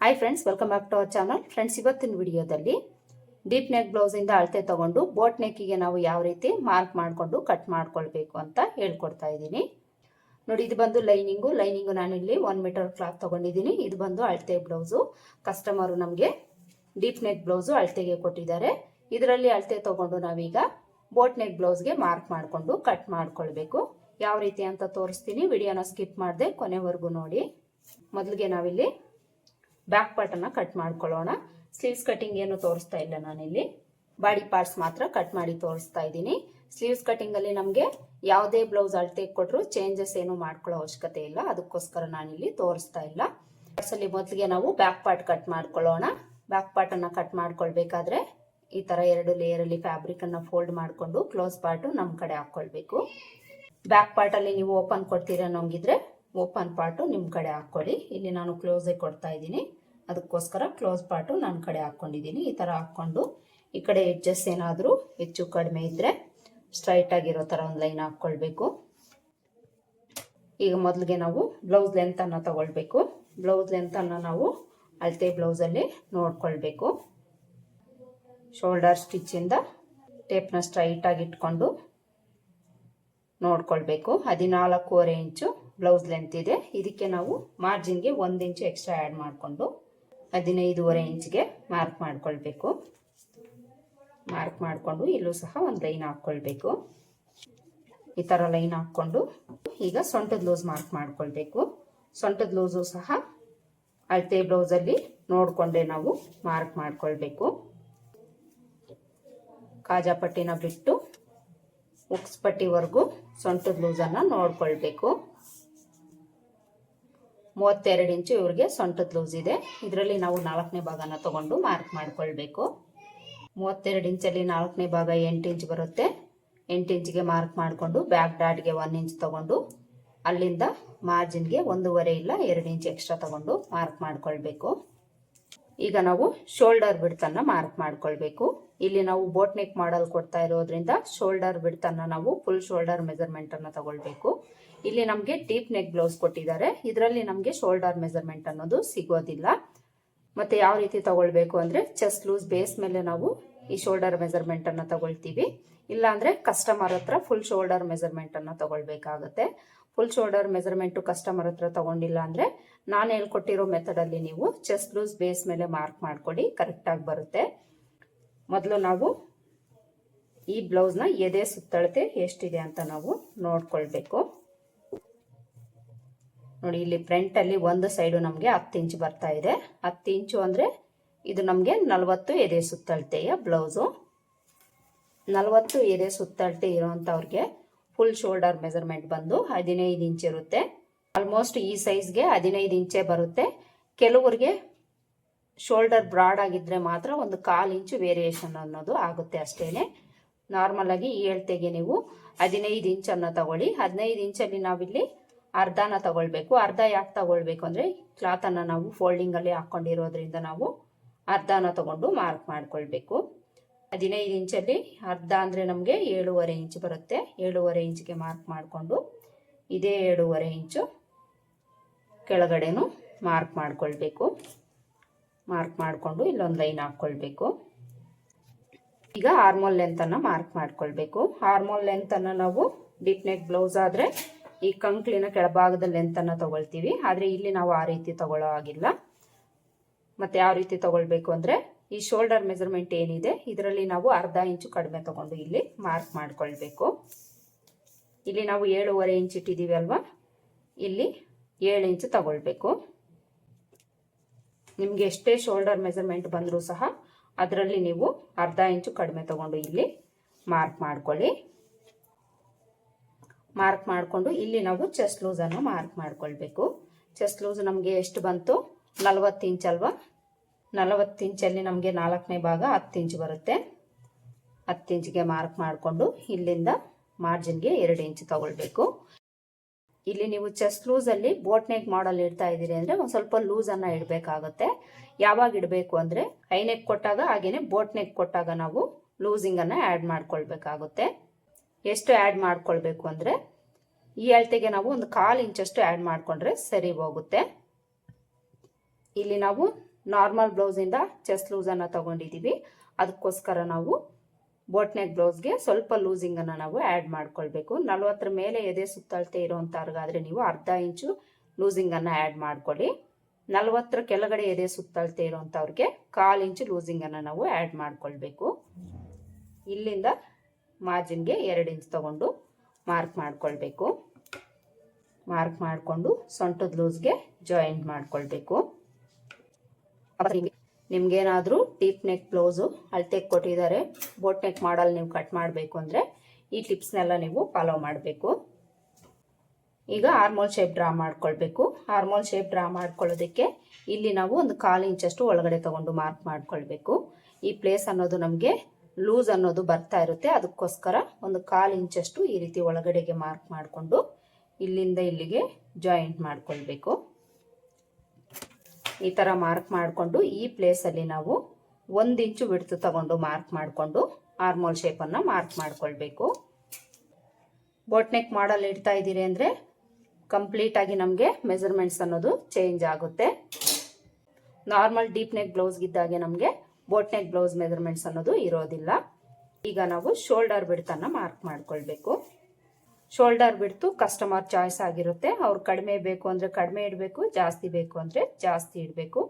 Hi friends welcome back to our channel friends ಇವತ್ತಿನ ವಿಡಿಯೋದಲ್ಲಿ deep neck ಬ್ಲೌಸಿಂದ ಅಳತೆ ತಗೊಂಡು ಬೋಟ್ ನೆಕ್ಕಿಗೆ ನಾವು ಯಾವ ರೀತಿ ಮಾರ್ಕ್ ಮಾಡಿಕೊಂಡು ಕಟ್ ಮಾಡ್ಕೊಳ್ಬೇಕು ಅಂತ ಹೇಳ್ಕೊಡ್ತಾ ಇದ್ದೀನಿ. ನೋಡಿ, ಇದು ಬಂದು ಲೈನಿಂಗು ಲೈನಿಂಗು ನಾನಿಲ್ಲಿ ಒನ್ ಮೀಟರ್ ಕ್ಲಾತ್ ತಗೊಂಡಿದ್ದೀನಿ. ಇದು ಬಂದು ಅಳತೆ ಬ್ಲೌಸು ಕಸ್ಟಮರು ನಮಗೆ ಡೀಪ್ ನೆಕ್ ಬ್ಲೌಸು ಅಳತೆಗೆ ಕೊಟ್ಟಿದ್ದಾರೆ. ಇದರಲ್ಲಿ ಅಳತೆ ತಗೊಂಡು ನಾವೀಗ ಬೋಟ್ ನೆಕ್ ಬ್ಲೌಸ್ಗೆ ಮಾರ್ಕ್ ಮಾಡಿಕೊಂಡು ಕಟ್ ಮಾಡ್ಕೊಳ್ಬೇಕು. ಯಾವ ರೀತಿ ಅಂತ ತೋರಿಸ್ತೀನಿ. ವಿಡಿಯೋನ ಸ್ಕಿಪ್ ಮಾಡದೆ ಕೊನೆವರೆಗೂ ನೋಡಿ. ಮೊದಲಿಗೆ ನಾವಿಲ್ಲಿ ಬ್ಯಾಕ್ ಪಾರ್ಟನ್ನು ಕಟ್ ಮಾಡ್ಕೊಳ್ಳೋಣ. ಸ್ಲೀವ್ಸ್ ಕಟಿಂಗ್ ಏನು ತೋರಿಸ್ತಾ ಇಲ್ಲ ನಾನಿಲ್ಲಿ. ಬಾಡಿ ಪಾರ್ಟ್ಸ್ ಮಾತ್ರ ಕಟ್ ಮಾಡಿ ತೋರಿಸ್ತಾ ಇದ್ದೀನಿ. ಸ್ಲೀವ್ಸ್ ಕಟಿಂಗಲ್ಲಿ ನಮಗೆ ಯಾವುದೇ ಬ್ಲೌಸ್ ಅಳತೆ ಕೊಟ್ಟರು ಚೇಂಜಸ್ ಏನು ಮಾಡ್ಕೊಳ್ಳೋ ಅವಶ್ಯಕತೆ ಇಲ್ಲ. ಅದಕ್ಕೋಸ್ಕರ ನಾನಿಲ್ಲಿ ತೋರಿಸ್ತಾ ಇಲ್ಲ. ಅಲ್ಲಿ ಮೊದಲಿಗೆ ನಾವು ಬ್ಯಾಕ್ ಪಾರ್ಟ್ ಕಟ್ ಮಾಡ್ಕೊಳ್ಳೋಣ. ಬ್ಯಾಕ್ ಪಾರ್ಟನ್ನು ಕಟ್ ಮಾಡ್ಕೊಳ್ಬೇಕಾದ್ರೆ ಈ ಥರ ಎರಡು ಲೇಯರಲ್ಲಿ ಫ್ಯಾಬ್ರಿಕನ್ನು ಫೋಲ್ಡ್ ಮಾಡಿಕೊಂಡು ಕ್ಲೋಸ್ ಪಾರ್ಟು ನಮ್ಮ ಕಡೆ ಹಾಕ್ಕೊಳ್ಬೇಕು ಬ್ಯಾಕ್ ಪಾರ್ಟಲ್ಲಿ ನೀವು ಓಪನ್ ಕೊಡ್ತೀರ ನಂಗಿದ್ರೆ ಓಪನ್ ಪಾರ್ಟು ನಿಮ್ಮ ಕಡೆ ಹಾಕ್ಕೊಳ್ಳಿ. ಇಲ್ಲಿ ನಾನು ಕ್ಲೋಸೇ ಕೊಡ್ತಾ ಇದ್ದೀನಿ. ಅದಕ್ಕೋಸ್ಕರ ಕ್ಲೋಸ್ ಪಾರ್ಟು ನನ್ನ ಕಡೆ ಹಾಕ್ಕೊಂಡಿದ್ದೀನಿ. ಈ ಥರ ಹಾಕ್ಕೊಂಡು ಈ ಕಡೆ ಎಡ್ಜಸ್ ಏನಾದರೂ ಹೆಚ್ಚು ಕಡಿಮೆ ಇದ್ದರೆ ಸ್ಟ್ರೈಟ್ ಆಗಿರೋ ಥರ ಒಂದು ಲೈನ್ ಹಾಕ್ಕೊಳ್ಬೇಕು. ಈಗ ಮೊದಲಿಗೆ ನಾವು ಬ್ಲೌಸ್ ಲೆಂತನ್ನು ತಗೊಳ್ಬೇಕು. ಬ್ಲೌಸ್ ಲೆಂತನ್ನು ನಾವು ಅಳತೆ ಬ್ಲೌಸಲ್ಲಿ ನೋಡ್ಕೊಳ್ಬೇಕು. ಶೋಲ್ಡರ್ ಸ್ಟಿಚ್ಚಿಂದ ಟೇಪ್ನ ಸ್ಟ್ರೈಟಾಗಿ ಇಟ್ಕೊಂಡು ನೋಡ್ಕೊಳ್ಬೇಕು. ಹದಿನಾಲ್ಕೂವರೆ ಇಂಚು ಬ್ಲೌಸ್ ಲೆಂತ್ ಇದೆ. ಇದಕ್ಕೆ ನಾವು ಮಾರ್ಜಿನ್ಗೆ ಒಂದು ಇಂಚು ಎಕ್ಸ್ಟ್ರಾ ಆ್ಯಡ್ ಮಾಡಿಕೊಂಡು ಹದಿನೈದೂವರೆ ಇಂಚ್ಗೆ ಮಾರ್ಕ್ ಮಾಡ್ಕೊಳ್ಬೇಕು. ಮಾರ್ಕ್ ಮಾಡಿಕೊಂಡು ಇಲ್ಲೂ ಸಹ ಒಂದು ಲೈನ್ ಹಾಕ್ಕೊಳ್ಬೇಕು. ಈ ಥರ ಲೈನ್ ಹಾಕ್ಕೊಂಡು ಈಗ ಸೊಂಟದ ಲೂಸ್ ಮಾರ್ಕ್ ಮಾಡ್ಕೊಳ್ಬೇಕು. ಸೊಂಟದ ಲೂಸು ಸಹ ಅಳತೆ ಬ್ಲೌಸಲ್ಲಿ ನೋಡಿಕೊಂಡೆ ನಾವು ಮಾರ್ಕ್ ಮಾಡ್ಕೊಳ್ಬೇಕು. ಕಾಜಾಪಟ್ಟಿನ ಬಿಟ್ಟು ಉಕ್ಸ್ಪಟ್ಟಿವರೆಗೂ ಸೊಂಟದ ಲೂಸನ್ನು ನೋಡ್ಕೊಳ್ಬೇಕು. ಮೂವತ್ತೆರಡು ಇಂಚು ಇವ್ರಿಗೆ ಸೊಂಟದ ಲೂಸ್ ಇದೆ. ಇದರಲ್ಲಿ ನಾವು ನಾಲ್ಕನೇ ಭಾಗನ ತಗೊಂಡು ಮಾರ್ಕ್ ಮಾಡ್ಕೊಳ್ಬೇಕು. ಮೂವತ್ತೆರಡು ಇಂಚಲ್ಲಿ ನಾಲ್ಕನೇ ಭಾಗ ಎಂಟು ಇಂಚ್ ಬರುತ್ತೆ. ಎಂಟು ಇಂಚಿಗೆ ಮಾರ್ಕ್ ಮಾಡಿಕೊಂಡು ಬ್ಯಾಕ್ ಡಾಟ್ಗೆ ಒನ್ ಇಂಚ್ ತಗೊಂಡು, ಅಲ್ಲಿಂದ ಮಾರ್ಜಿನ್ಗೆ ಒಂದೂವರೆ ಇಲ್ಲ ಎರಡು ಇಂಚ್ ಎಕ್ಸ್ಟ್ರಾ ತಗೊಂಡು ಮಾರ್ಕ್ ಮಾಡ್ಕೊಳ್ಬೇಕು. ಈಗ ನಾವು ಶೋಲ್ಡರ್ ಬಿಡ್ತನ್ನ ಮಾರ್ಕ್ ಮಾಡ್ಕೊಳ್ಬೇಕು. ಇಲ್ಲಿ ನಾವು ಬೋಟ್ ನೆಕ್ ಮಾಡಲ್ ಕೊಡ್ತಾ ಇರೋದ್ರಿಂದ ಶೋಲ್ಡರ್ ಬಿಡ್ತನ್ನ ನಾವು ಫುಲ್ ಶೋಲ್ಡರ್ ಮೆಜರ್ಮೆಂಟ್ ಅನ್ನ ತಗೊಳ್ಬೇಕು. ಇಲ್ಲಿ ನಮಗೆ ಡೀಪ್ ನೆಕ್ ಬ್ಲೌಸ್ ಕೊಟ್ಟಿದ್ದಾರೆ. ಇದರಲ್ಲಿ ನಮಗೆ ಶೋಲ್ಡರ್ ಮೆಜರ್ಮೆಂಟ್ ಅನ್ನೋದು ಸಿಗೋದಿಲ್ಲ. ಮತ್ತೆ ಯಾವ ರೀತಿ ತಗೊಳ್ಬೇಕು ಅಂದ್ರೆ ಚೆಸ್ಟ್ ಲೂಸ್ ಬೇಸ್ ಮೇಲೆ ನಾವು ಈ ಶೋಲ್ಡರ್ ಮೆಜರ್ಮೆಂಟ್ ಅನ್ನ ತಗೊಳ್ತೀವಿ. ಇಲ್ಲ ಅಂದ್ರೆ ಕಸ್ಟಮರ್ ಹತ್ರ ಫುಲ್ ಶೋಲ್ಡರ್ ಮೆಜರ್ಮೆಂಟ್ ಅನ್ನ ತಗೊಳ್ಬೇಕಾಗತ್ತೆ. ಫುಲ್ ಶೋಲ್ಡರ್ ಮೆಜರ್ಮೆಂಟ್ ಕಸ್ಟಮರ್ ಹತ್ರ ತಗೊಂಡಿಲ್ಲ ಅಂದ್ರೆ ನಾನು ಹೇಳ್ಕೊಟ್ಟಿರೋ ಮೆಥಡ್ ಅಲ್ಲಿ ನೀವು ಚೆಸ್ಟ್ ಲೂಸ್ ಬೇಸ್ ಮೇಲೆ ಮಾರ್ಕ್ ಮಾಡ್ಕೊಡಿ ಕರೆಕ್ಟ್ ಆಗಿ ಬರುತ್ತೆ. ಮೊದಲು ನಾವು ಈ ಬ್ಲೌಸ್ನ ಎದೆ ಸುತ್ತಳತೆ ಎಷ್ಟಿದೆ ಅಂತ ನಾವು ನೋಡ್ಕೊಳ್ಬೇಕು. ನೋಡಿ, ಇಲ್ಲಿ ಫ್ರಂಟಲ್ಲಿ ಒಂದು ಸೈಡು ನಮಗೆ ಹತ್ತು ಇಂಚು ಬರ್ತಾ ಇದೆ. ಹತ್ತು ಇಂಚು ಅಂದ್ರೆ ಇದು ನಮಗೆ ನಲವತ್ತು ಎದೆ ಸುತ್ತಳತೆಯ ಬ್ಲೌಸು ನಲವತ್ತು ಎದೆ ಸುತ್ತಳತೆ ಇರೋವಂಥವ್ರಿಗೆ ಫುಲ್ ಶೋಲ್ಡರ್ ಮೆಜರ್ಮೆಂಟ್ ಬಂದು ಹದಿನೈದು ಇಂಚ್ ಇರುತ್ತೆ. ಆಲ್ಮೋಸ್ಟ್ ಈ ಸೈಜ್ಗೆ ಹದಿನೈದು ಇಂಚೇ ಬರುತ್ತೆ. ಕೆಲವರಿಗೆ ಶೋಲ್ಡರ್ ಬ್ರಾಡ್ ಆಗಿದ್ರೆ ಮಾತ್ರ ಒಂದು ಕಾಲು ಇಂಚು ವೇರಿಯೇಷನ್ ಅನ್ನೋದು ಆಗುತ್ತೆ ಅಷ್ಟೇನೆ. ನಾರ್ಮಲ್ ಆಗಿ ಈ ಹೇಳ್ತೆಗೆ ನೀವು ಹದಿನೈದು ಇಂಚನ್ನು ತಗೊಳ್ಳಿ. ಹದಿನೈದು ಇಂಚಲ್ಲಿ ನಾವಿಲ್ಲಿ ಅರ್ಧನ ತಗೊಳ್ಬೇಕು, ಅರ್ಧ ಯಾಕೆ ತಗೊಳ್ಬೇಕು ಅಂದರೆ ಕ್ಲಾತನ್ನು ನಾವು ಫೋಲ್ಡಿಂಗಲ್ಲಿ ಹಾಕ್ಕೊಂಡಿರೋದ್ರಿಂದ ನಾವು ಅರ್ಧನ ತಗೊಂಡು ಮಾರ್ಕ್ ಮಾಡ್ಕೊಳ್ಬೇಕು. ಹದಿನೈದು ಇಂಚಲ್ಲಿ ಅರ್ಧ ಅಂದರೆ ನಮಗೆ ಏಳುವರೆ ಇಂಚ್ ಬರುತ್ತೆ. ಏಳುವರೆ ಇಂಚಿಗೆ ಮಾರ್ಕ್ ಮಾಡಿಕೊಂಡು ಇದೇ ಏಳುವರೆ ಇಂಚು ಕೆಳಗಡೆನೂ ಮಾರ್ಕ್ ಮಾಡ್ಕೊಳ್ಬೇಕು. ಮಾರ್ಕ್ ಮಾಡಿಕೊಂಡು ಇಲ್ಲೊಂದು ಲೈನ್ ಹಾಕ್ಕೊಳ್ಬೇಕು. ಈಗ ಹಾರ್ಮೋಲ್ ಲೆಂತನ್ನು ಮಾರ್ಕ್ ಮಾಡ್ಕೊಳ್ಬೇಕು. ಹಾರ್ಮೋಲ್ ಲೆಂತನ್ನು ನಾವು ಡೀಪ್ ನೆಕ್ ಬ್ಲೌಸ್ ಆದರೆ ಈ ಕಂಕ್ಲಿನ ಕೆಳಭಾಗದ ಲೆಂತನ್ನು ತಗೊಳ್ತೀವಿ? ಆದರೆ ಇಲ್ಲಿ ನಾವು ಆ ರೀತಿ ತಗೊಳ್ಳೋ ಆಗಿಲ್ಲ ಮತ್ತೆ ಯಾವ ರೀತಿ ತಗೊಳ್ಬೇಕು ಅಂದರೆ ಈ ಶೋಲ್ಡರ್ ಮೆಜರ್ಮೆಂಟ್ ಏನಿದೆ, ಇದರಲ್ಲಿ ನಾವು ಅರ್ಧ ಇಂಚು ಕಡಿಮೆ ತಗೊಂಡು ಇಲ್ಲಿ ಮಾರ್ಕ್ ಮಾಡ್ಕೊಳ್ಬೇಕು. ಇಲ್ಲಿ ನಾವು ಏಳುವರೆ ಇಂಚ್ ಇಟ್ಟಿದ್ದೀವಿ ಅಲ್ವಾ? ಇಲ್ಲಿ ಏಳು ಇಂಚು ತಗೊಳ್ಬೇಕು. ನಿಮ್ಗೆ ಎಷ್ಟೇ ಶೋಲ್ಡರ್ ಮೆಜರ್ಮೆಂಟ್ ಬಂದರೂ ಸಹ ಅದರಲ್ಲಿ ನೀವು ಅರ್ಧ ಇಂಚು ಕಡಿಮೆ ತಗೊಂಡು ಇಲ್ಲಿ ಮಾರ್ಕ್ ಮಾಡ್ಕೊಳ್ಳಿ. ಮಾರ್ಕ್ ಮಾಡಿಕೊಂಡು ಇಲ್ಲಿ ನಾವು ಚೆಸ್ಟ್ ಲೂಸನ್ನು ಮಾರ್ಕ್ ಮಾಡ್ಕೊಳ್ಬೇಕು. ಚೆಸ್ಟ್ ಲೂಸ್ ನಮಗೆ ಎಷ್ಟು ಬಂತು? ನಲವತ್ತು ಇಂಚ್ ಅಲ್ವಾ? ನಲವತ್ತು ಇಂಚಲ್ಲಿ ನಮಗೆ ನಾಲ್ಕನೇ ಭಾಗ ಹತ್ತು ಇಂಚ್ ಬರುತ್ತೆ. ಹತ್ತು ಇಂಚ್ಗೆ ಮಾರ್ಕ್ ಮಾಡಿಕೊಂಡು ಇಲ್ಲಿಂದ ಮಾರ್ಜಿನ್ಗೆ ಎರಡು ಇಂಚ್ ತಗೊಳ್ಬೇಕು. ಇಲ್ಲಿ ನೀವು ಚೆಸ್ಟ್ ಲೂಸಲ್ಲಿ ಬೋಟ್ ನೆಕ್ ಮಾಡಲ್ ಇಡ್ತಾ ಇದ್ದೀರಿ ಅಂದರೆ ಒಂದು ಸ್ವಲ್ಪ ಲೂಸನ್ನು ಇಡಬೇಕಾಗುತ್ತೆ. ಯಾವಾಗ ಇಡಬೇಕು ಅಂದರೆ, ಐ ನೆಕ್ ಕೊಟ್ಟಾಗ ಹಾಗೆಯೇ ಬೋಟ್ ನೆಕ್ ಕೊಟ್ಟಾಗ ನಾವು ಲೂಸಿಂಗನ್ನು ಆ್ಯಡ್ ಮಾಡ್ಕೊಳ್ಬೇಕಾಗುತ್ತೆ. ಎಷ್ಟು ಆ್ಯಡ್ ಮಾಡ್ಕೊಳ್ಬೇಕು ಅಂದರೆ, ಈ ಅಳತೆಗೆ ನಾವು ಒಂದು ಕಾಲು ಇಂಚಷ್ಟು ಆ್ಯಡ್ ಮಾಡಿಕೊಂಡ್ರೆ ಸರಿ ಹೋಗುತ್ತೆ. ಇಲ್ಲಿ ನಾವು ನಾರ್ಮಲ್ ಬ್ಲೌಸಿಂದ ಚೆಸ್ಟ್ ಲೂಸನ್ನು ತಗೊಂಡಿದ್ದೀವಿ ಅದಕ್ಕೋಸ್ಕರ ನಾವು ಬೋಟ್ನೆಕ್ ಬ್ಲೌಸ್ಗೆ ಸ್ವಲ್ಪ ಲೂಸಿಂಗನ್ನು ನಾವು ಆ್ಯಡ್ ಮಾಡ್ಕೊಳ್ಬೇಕು. ನಲವತ್ತರ ಮೇಲೆ ಎದೆ ಸುತ್ತಳತೆ ಇರೋವಂಥವ್ರಿಗಾದರೆ ನೀವು ಅರ್ಧ ಇಂಚು ಲೂಸಿಂಗನ್ನು ಆ್ಯಡ್ ಮಾಡ್ಕೊಳ್ಳಿ. ನಲವತ್ತರ ಕೆಳಗಡೆ ಎದೆ ಸುತ್ತಳತೆ ಇರೋವಂಥವ್ರಿಗೆ ಕಾಲು ಇಂಚು ಲೂಸಿಂಗನ್ನು ನಾವು ಆ್ಯಡ್ ಮಾಡ್ಕೊಳ್ಬೇಕು. ಇಲ್ಲಿಂದ ಮಾರ್ಜಿನ್ಗೆ ಎರಡು ಇಂಚ್ ತಗೊಂಡು ಮಾರ್ಕ್ ಮಾಡ್ಕೊಳ್ಬೇಕು. ಮಾರ್ಕ್ ಮಾಡಿಕೊಂಡು ಸೊಂಟದ ಲೂಸ್ಗೆ ಜಾಯಿಂಟ್ ಮಾಡ್ಕೊಳ್ಬೇಕು. ನಿಮ್ಗೇನಾದರೂ ಡೀಪ್ ನೆಕ್ ಬ್ಲೌಸು ಅಳತೆಗೆ ಕೊಟ್ಟಿದ್ದಾರೆ ಬೋಟ್ ನೆಕ್ ಮಾಡಲ್ ನೀವು ಕಟ್ ಮಾಡಬೇಕು ಅಂದರೆ ಈ ಟಿಪ್ಸ್ನೆಲ್ಲ ನೀವು ಫಾಲೋ ಮಾಡಬೇಕು. ಈಗ ಆರ್ಮೋಲ್ ಶೇಪ್ ಡ್ರಾ ಮಾಡ್ಕೊಳ್ಬೇಕು. ಆರ್ಮೋಲ್ ಶೇಪ್ ಡ್ರಾ ಮಾಡ್ಕೊಳ್ಳೋದಕ್ಕೆ ಇಲ್ಲಿ ನಾವು ಒಂದು ಕಾಲು ಇಂಚಷ್ಟು ಒಳಗಡೆ ತಗೊಂಡು ಮಾರ್ಕ್ ಮಾಡ್ಕೊಳ್ಬೇಕು. ಈ ಪ್ಲೇಸ್ ಅನ್ನೋದು ನಮಗೆ ಲೂಸ್ ಅನ್ನೋದು ಬರ್ತಾ ಇರುತ್ತೆ. ಅದಕ್ಕೋಸ್ಕರ ಒಂದು ಕಾಲು ಇಂಚಷ್ಟು ಈ ರೀತಿ ಒಳಗಡೆಗೆ ಮಾರ್ಕ್ ಮಾಡಿಕೊಂಡು ಇಲ್ಲಿಂದ ಇಲ್ಲಿಗೆ ಜಾಯಿಂಟ್ ಮಾಡ್ಕೊಳ್ಬೇಕು. ಈ ಥರ ಮಾರ್ಕ್ ಮಾಡಿಕೊಂಡು ಈ ಪ್ಲೇಸಲ್ಲಿ ನಾವು ಒಂದು ಇಂಚು ಬಿಡ್ತು ತಗೊಂಡು ಮಾರ್ಕ್ ಮಾಡಿಕೊಂಡು ಆರ್ಮೋಲ್ ಶೇಪನ್ನು ಮಾರ್ಕ್ ಮಾಡ್ಕೊಳ್ಬೇಕು. ಬೋಟ್ನೆಕ್ ಮಾಡಲ್ ಇಡ್ತಾ ಇದ್ದೀರಿ ಅಂದರೆ ಕಂಪ್ಲೀಟಾಗಿ ನಮಗೆ ಮೆಜರ್ಮೆಂಟ್ಸ್ ಅನ್ನೋದು ಚೇಂಜ್ ಆಗುತ್ತೆ. ನಾರ್ಮಲ್ ಡೀಪ್ ನೆಕ್ ಬ್ಲೌಸ್ಗಿದ್ದಾಗೆ ನಮಗೆ ಬೋಟ್ ನೆಕ್ ಬ್ಲೌಸ್ ಮೆಜರ್ಮೆಂಟ್ಸ್ ಅನ್ನೋದು ಇರೋದಿಲ್ಲ. ಈಗ ನಾವು ಶೋಲ್ಡರ್ ಬಿಡ್ತನ್ನು ಮಾರ್ಕ್ ಮಾಡ್ಕೊಳ್ಬೇಕು. ಶೋಲ್ಡರ್ ಬಿಡ್ತು ಕಸ್ಟಮರ್ ಚಾಯ್ಸ್ ಆಗಿರುತ್ತೆ. ಅವ್ರು ಕಡಿಮೆ ಬೇಕು ಅಂದರೆ ಕಡಿಮೆ ಇಡಬೇಕು, ಜಾಸ್ತಿ ಬೇಕು ಅಂದರೆ ಜಾಸ್ತಿ ಇಡಬೇಕು.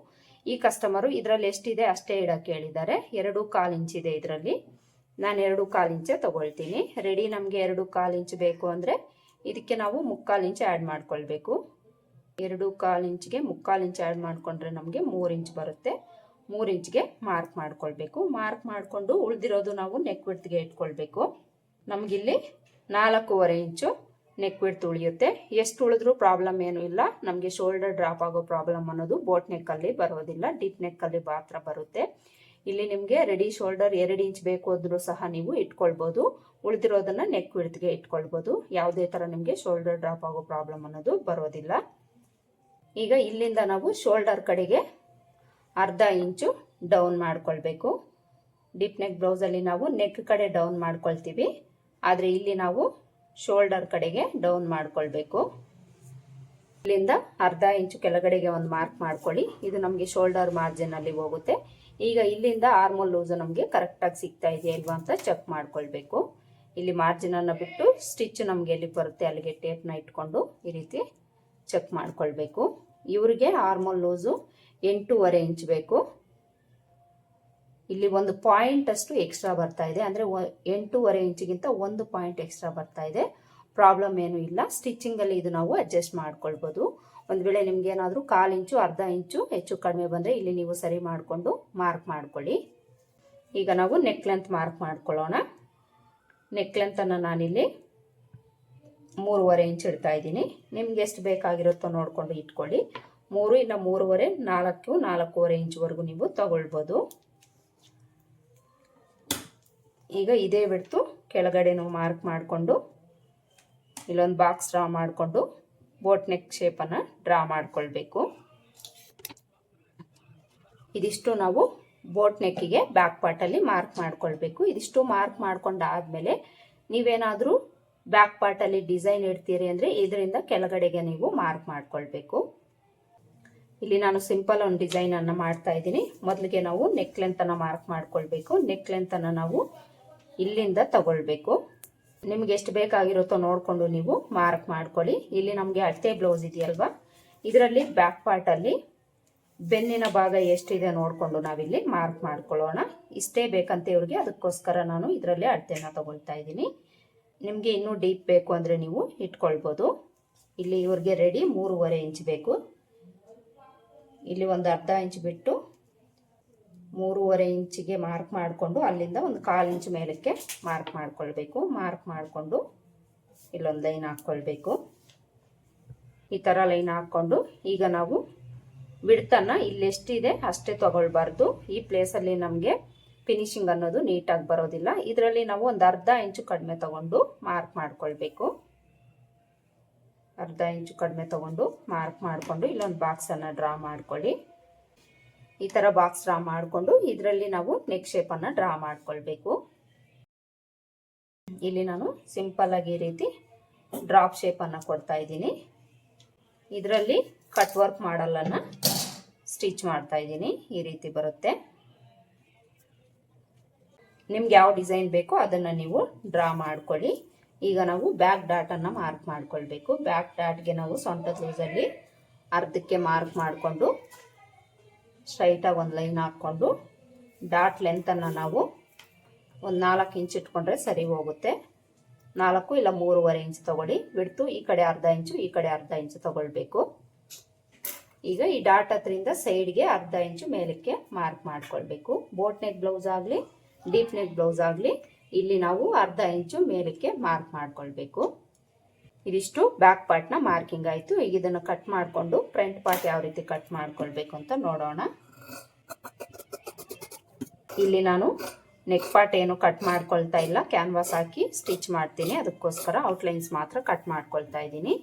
ಈ ಕಸ್ಟಮರು ಇದರಲ್ಲಿ ಎಷ್ಟಿದೆ ಅಷ್ಟೇ ಇಡೋಕ್ಕೆ ಹೇಳಿದ್ದಾರೆ. ಎರಡು ಕಾಲು ಇಂಚ್ ಇದೆ ಇದರಲ್ಲಿ. ನಾನು ಎರಡು ಕಾಲು ಇಂಚೆ ತಗೊಳ್ತೀನಿ. ರೆಡಿ ನಮಗೆ ಎರಡು ಕಾಲು ಇಂಚ್ ಬೇಕು ಅಂದರೆ ಇದಕ್ಕೆ ನಾವು ಮುಕ್ಕಾಲು ಇಂಚ್ ಆ್ಯಡ್ ಮಾಡ್ಕೊಳ್ಬೇಕು. ಎರಡು ಕಾಲು ಇಂಚ್ಗೆ ಮುಕ್ಕಾಲು ಇಂಚ್ ಆ್ಯಡ್ ಮಾಡಿಕೊಂಡ್ರೆ ನಮಗೆ ಮೂರು ಇಂಚ್ ಬರುತ್ತೆ. ಮೂರು ಇಂಚ್ಗೆ ಮಾರ್ಕ್ ಮಾಡ್ಕೊಳ್ಬೇಕು. ಮಾರ್ಕ್ ಮಾಡಿಕೊಂಡು ಉಳಿದಿರೋದು ನಾವು ನೆಕ್ ವಿಡ್ತ್ಗೆ ಇಟ್ಕೊಳ್ಬೇಕು. ನಮಗಿಲ್ಲಿ ನಾಲ್ಕೂವರೆ ಇಂಚು ನೆಕ್ ವಿಡ್ತ್ ಉಳಿಯುತ್ತೆ. ಎಷ್ಟು ಉಳಿದ್ರೂ ಪ್ರಾಬ್ಲಮ್ ಏನೂ ಇಲ್ಲ. ನಮಗೆ ಶೋಲ್ಡರ್ ಡ್ರಾಪ್ ಆಗೋ ಪ್ರಾಬ್ಲಮ್ ಅನ್ನೋದು ಬೋಟ್ ನೆಕ್ಕಲ್ಲಿ ಬರೋದಿಲ್ಲ. ಡೀಪ್ ನೆಕ್ಕಲ್ಲಿ ಮಾತ್ರ ಬರುತ್ತೆ. ಇಲ್ಲಿ ನಿಮಗೆ ರೆಡಿ ಶೋಲ್ಡರ್ ಎರಡು ಇಂಚ್ ಬೇಕು ಸಹ ನೀವು ಇಟ್ಕೊಳ್ಬೋದು. ಉಳಿದಿರೋದನ್ನ ನೆಕ್ ವಿಡ್ತ್ಗೆ ಇಟ್ಕೊಳ್ಬೋದು. ಯಾವುದೇ ಥರ ನಿಮಗೆ ಶೋಲ್ಡರ್ ಡ್ರಾಪ್ ಆಗೋ ಪ್ರಾಬ್ಲಮ್ ಅನ್ನೋದು ಬರೋದಿಲ್ಲ. ಈಗ ಇಲ್ಲಿಂದ ನಾವು ಶೋಲ್ಡರ್ ಕಡೆಗೆ ಅರ್ಧ ಇಂಚು ಡೌನ್ ಮಾಡ್ಕೊಳ್ಬೇಕು. ಡೀಪ್ ನೆಕ್ ಬ್ಲೌಸಲ್ಲಿ ನಾವು ನೆಕ್ ಕಡೆ ಡೌನ್ ಮಾಡ್ಕೊಳ್ತೀವಿ. ಆದರೆ ಇಲ್ಲಿ ನಾವು ಶೋಲ್ಡರ್ ಕಡೆಗೆ ಡೌನ್ ಮಾಡ್ಕೊಳ್ಬೇಕು. ಇಲ್ಲಿಂದ ಅರ್ಧ ಇಂಚು ಕೆಳಗಡೆಗೆ ಒಂದು ಮಾರ್ಕ್ ಮಾಡ್ಕೊಳ್ಳಿ. ಇದು ನಮಗೆ ಶೋಲ್ಡರ್ ಮಾರ್ಜಿನಲ್ಲಿ ಹೋಗುತ್ತೆ. ಈಗ ಇಲ್ಲಿಂದ ಆರ್ಮೋಲ್ ಲೂಸು ನಮಗೆ ಕರೆಕ್ಟಾಗಿ ಸಿಗ್ತಾ ಇದೆಯಾ ಇಲ್ವಾ ಅಂತ ಚೆಕ್ ಮಾಡ್ಕೊಳ್ಬೇಕು. ಇಲ್ಲಿ ಮಾರ್ಜಿನನ್ನು ಬಿಟ್ಟು ಸ್ಟಿಚ್ ನಮಗೆ ಎಲ್ಲಿ ಬರುತ್ತೆ ಅಲ್ಲಿಗೆ ಟೇಪ್ನ ಇಟ್ಕೊಂಡು ಈ ರೀತಿ ಚೆಕ್ ಮಾಡ್ಕೊಳ್ಬೇಕು. ಇವರಿಗೆ ಆರ್ಮೋಲ್ ಲೂಸು ಎಂಟೂವರೆ ಇಂಚ್ ಬೇಕು. ಇಲ್ಲಿ ಒಂದು ಪಾಯಿಂಟ್ ಅಷ್ಟು ಎಕ್ಸ್ಟ್ರಾ ಬರ್ತಾ ಇದೆ. ಅಂದರೆ ಎಂಟೂವರೆ ಇಂಚಿಗಿಂತ ಒಂದು ಪಾಯಿಂಟ್ ಎಕ್ಸ್ಟ್ರಾ ಬರ್ತಾ ಇದೆ. ಪ್ರಾಬ್ಲಮ್ ಏನೂ ಇಲ್ಲ. ಸ್ಟಿಚಿಂಗಲ್ಲಿ ಇದು ನಾವು ಅಡ್ಜಸ್ಟ್ ಮಾಡ್ಕೊಳ್ಬೋದು. ಒಂದು ವೇಳೆ ನಿಮ್ಗೆ ಏನಾದರೂ ಕಾಲು ಇಂಚು, ಅರ್ಧ ಇಂಚು ಹೆಚ್ಚು ಕಡಿಮೆ ಬಂದರೆ ಇಲ್ಲಿ ನೀವು ಸರಿ ಮಾಡಿಕೊಂಡು ಮಾರ್ಕ್ ಮಾಡ್ಕೊಳ್ಳಿ. ಈಗ ನಾವು ನೆಕ್ ಲೆಂತ್ ಮಾರ್ಕ್ ಮಾಡ್ಕೊಳ್ಳೋಣ. ನೆಕ್ ಲೆಂತನ್ನು ನಾನಿಲ್ಲಿ ಮೂರುವರೆ ಇಂಚ್ ಇಡ್ತಾ ಇದ್ದೀನಿ. ನಿಮ್ಗೆ ಎಷ್ಟು ಬೇಕಾಗಿರುತ್ತೋ ನೋಡಿಕೊಂಡು ಇಟ್ಕೊಳ್ಳಿ. ಮೂರು ಇಲ್ಲ ಮೂರುವರೆ, ನಾಲ್ಕು, ನಾಲ್ಕೂವರೆ ಇಂಚ್ವರೆಗೂ ನೀವು ತಗೊಳ್ಬೋದು. ಈಗ ಇದೇ ಬಿಡ್ತು ಕೆಳಗಡೆನೂ ಮಾರ್ಕ್ ಮಾಡಿಕೊಂಡು, ಇಲ್ಲೊಂದು ಬಾಕ್ಸ್ ಡ್ರಾ ಮಾಡಿಕೊಂಡು ಬೋಟ್ ನೆಕ್ ಶೇಪನ್ನು ಡ್ರಾ ಮಾಡಿಕೊಳ್ಬೇಕು. ಇದಿಷ್ಟು ನಾವು ಬೋಟ್ ನೆಕ್ಕಿಗೆ ಬ್ಯಾಕ್ ಪಾರ್ಟಲ್ಲಿ ಮಾರ್ಕ್ ಮಾಡಿಕೊಳ್ಬೇಕು. ಇದಿಷ್ಟು ಮಾರ್ಕ್ ಮಾಡ್ಕೊಂಡಾದ್ಮೇಲೆ ನೀವೇನಾದರೂ ಬ್ಯಾಕ್ ಪಾರ್ಟಲ್ಲಿ ಡಿಸೈನ್ ಇಡ್ತೀರಿ ಅಂದರೆ ಇದರಿಂದ ಕೆಳಗಡೆಗೆ ನೀವು ಮಾರ್ಕ್ ಮಾಡ್ಕೊಳ್ಬೇಕು. ಇಲ್ಲಿ ನಾನು ಸಿಂಪಲ್ ಒಂದು ಡಿಸೈನ್ ಡಿಸೈನನ್ನು ಮಾಡ್ತಾ ಇದ್ದೀನಿ. ಮೊದಲಿಗೆ ನಾವು ನೆಕ್ ಲೆಂತನ್ನು ಮಾರ್ಕ್ ಮಾಡ್ಕೊಳ್ಬೇಕು. ನೆಕ್ ಲೆಂತನ್ನು ನಾವು ಇಲ್ಲಿಂದ ತಗೊಳ್ಬೇಕು. ನಿಮ್ಗೆ ಎಷ್ಟು ಬೇಕಾಗಿರುತ್ತೋ ನೋಡಿಕೊಂಡು ನೀವು ಮಾರ್ಕ್ ಮಾಡ್ಕೊಳ್ಳಿ. ಇಲ್ಲಿ ನಮಗೆ ಅಳತೆ ಬ್ಲೌಸ್ ಇದೆಯಲ್ವಾ? ಇದರಲ್ಲಿ ಬ್ಯಾಕ್ ಪಾರ್ಟಲ್ಲಿ ಬೆನ್ನಿನ ಭಾಗ ಎಷ್ಟಿದೆ ನೋಡಿಕೊಂಡು ನಾವಿಲ್ಲಿ ಮಾರ್ಕ್ ಮಾಡ್ಕೊಳ್ಳೋಣ. ಇಷ್ಟೇ ಬೇಕಂತ ಇವ್ರಿಗೆ. ಅದಕ್ಕೋಸ್ಕರ ನಾನು ಇದರಲ್ಲಿ ಅಳತೆನ ತಗೊಳ್ತಾ ಇದ್ದೀನಿ. ನಿಮಗೆ ಇನ್ನೂ ಡೀಪ್ ಬೇಕು ಅಂದರೆ ನೀವು ಇಟ್ಕೊಳ್ಬೋದು. ಇಲ್ಲಿ ಇವ್ರಿಗೆ ರೆಡಿ ಮೂರುವರೆ ಇಂಚ್ ಬೇಕು. ಇಲ್ಲಿ ಒಂದು ಅರ್ಧ ಇಂಚ್ ಬಿಟ್ಟು ಮೂರುವರೆ ಇಂಚಿಗೆ ಮಾರ್ಕ್ ಮಾಡಿಕೊಂಡು ಅಲ್ಲಿಂದ ಒಂದು ಕಾಲು ಇಂಚ್ ಮೇಲಕ್ಕೆ ಮಾರ್ಕ್ ಮಾಡ್ಕೊಳ್ಬೇಕು. ಮಾರ್ಕ್ ಮಾಡಿಕೊಂಡು ಇಲ್ಲೊಂದು ಲೈನ್ ಹಾಕ್ಕೊಳ್ಬೇಕು. ಈ ಥರ ಲೈನ್ ಹಾಕ್ಕೊಂಡು ಈಗ ನಾವು ಬಿಡ್ತನ್ನ ಇಲ್ಲೆಷ್ಟಿದೆ ಅಷ್ಟೇ ತಗೊಳ್ಬಾರ್ದು. ಈ ಪ್ಲೇಸಲ್ಲಿ ನಮಗೆ ಫಿನಿಶಿಂಗ್ ಅನ್ನೋದು ನೀಟಾಗಿ ಬರೋದಿಲ್ಲ. ಇದರಲ್ಲಿ ನಾವು ಒಂದು ಅರ್ಧ ಇಂಚು ಕಡಿಮೆ ತಗೊಂಡು ಮಾರ್ಕ್ ಮಾಡ್ಕೊಳ್ಬೇಕು. ಅರ್ಧ ಇಂಚು ಕಡಿಮೆ ತಗೊಂಡು ಮಾರ್ಕ್ ಮಾಡಿಕೊಂಡು ಇಲ್ಲೊಂದು ಬಾಕ್ಸನ್ನು ಡ್ರಾ ಮಾಡ್ಕೊಳ್ಳಿ. ಈ ಥರ ಬಾಕ್ಸ್ ಡ್ರಾ ಮಾಡಿಕೊಂಡು ಇದರಲ್ಲಿ ನಾವು ನೆಕ್ ಶೇಪನ್ನು ಡ್ರಾ ಮಾಡಿಕೊಳ್ಬೇಕು. ಇಲ್ಲಿ ನಾನು ಸಿಂಪಲ್ ಆಗಿ ಈ ರೀತಿ ಡ್ರಾಪ್ ಶೇಪನ್ನು ಕೊಡ್ತಾ ಇದ್ದೀನಿ. ಇದರಲ್ಲಿ ಕಟ್ ವರ್ಕ್ ಮಾಡಲ್ಲನ್ನು ಸ್ಟಿಚ್ ಮಾಡ್ತಾ ಇದ್ದೀನಿ. ಈ ರೀತಿ ಬರುತ್ತೆ. ನಿಮ್ಗೆ ಯಾವ ಡಿಸೈನ್ ಬೇಕೋ ಅದನ್ನು ನೀವು ಡ್ರಾ ಮಾಡ್ಕೊಳ್ಳಿ. ಈಗ ನಾವು ಬ್ಯಾಕ್ ಡಾಟನ್ನು ಮಾರ್ಕ್ ಮಾಡ್ಕೊಳ್ಬೇಕು. ಬ್ಯಾಕ್ ಡಾಟ್ಗೆ ನಾವು ಸೊಂಟದ ಲೂಸಲ್ಲಿ ಅರ್ಧಕ್ಕೆ ಮಾರ್ಕ್ ಮಾಡಿಕೊಂಡು ಸ್ಟ್ರೈಟಾಗಿ ಒಂದು ಲೈನ್ ಹಾಕ್ಕೊಂಡು ಡಾಟ್ ಲೆಂತನ್ನು ನಾವು ಒಂದು ನಾಲ್ಕು ಇಂಚ್ ಇಟ್ಕೊಂಡ್ರೆ ಸರಿ ಹೋಗುತ್ತೆ. ನಾಲ್ಕು ಇಲ್ಲ ಮೂರುವರೆ ಇಂಚ್ ತಗೊಳ್ಳಿ. ಬಿಡ್ತು ಈ ಕಡೆ ಅರ್ಧ ಇಂಚು ಈ ಕಡೆ ಅರ್ಧ ಇಂಚು ತಗೊಳ್ಬೇಕು. ಈಗ ಈ ಡಾಟ್ ಹತ್ರಿಂದ ಸೈಡ್ಗೆ ಅರ್ಧ ಇಂಚು ಮೇಲಕ್ಕೆ ಮಾರ್ಕ್ ಮಾಡ್ಕೊಳ್ಬೇಕು. ಬೋಟ್ ನೆಕ್ ಬ್ಲೌಸ್ ಆಗಲಿ ಡೀಪ್ ನೆಕ್ ಬ್ಲೌಸ್ ಆಗಲಿ ಇಲ್ಲಿ ನಾವು ಅರ್ಧ ಇಂಚು ಮೇಲಕ್ಕೆ ಮಾರ್ಕ್ ಮಾಡ್ಕೊಳ್ಬೇಕು. ಇದಿಷ್ಟು ಬ್ಯಾಕ್ ಪಾರ್ಟ್ನ ಮಾರ್ಕಿಂಗ್ ಆಯಿತು. ಈಗ ಇದನ್ನು ಕಟ್ ಮಾಡಿಕೊಂಡು ಫ್ರಂಟ್ ಪಾರ್ಟ್ ಯಾವ ರೀತಿ ಕಟ್ ಮಾಡ್ಕೊಳ್ಬೇಕು ಅಂತ ನೋಡೋಣ. ಇಲ್ಲಿ ನಾನು ನೆಕ್ ಪಾರ್ಟ್ ಏನು ಕಟ್ ಮಾಡ್ಕೊಳ್ತಾ ಇಲ್ಲ. ಕ್ಯಾನ್ವಾಸ್ ಹಾಕಿ ಸ್ಟಿಚ್ ಮಾಡ್ತೀನಿ. ಅದಕ್ಕೋಸ್ಕರ ಔಟ್ಲೈನ್ಸ್ ಮಾತ್ರ ಕಟ್ ಮಾಡ್ಕೊಳ್ತಾ ಇದ್ದೀನಿ.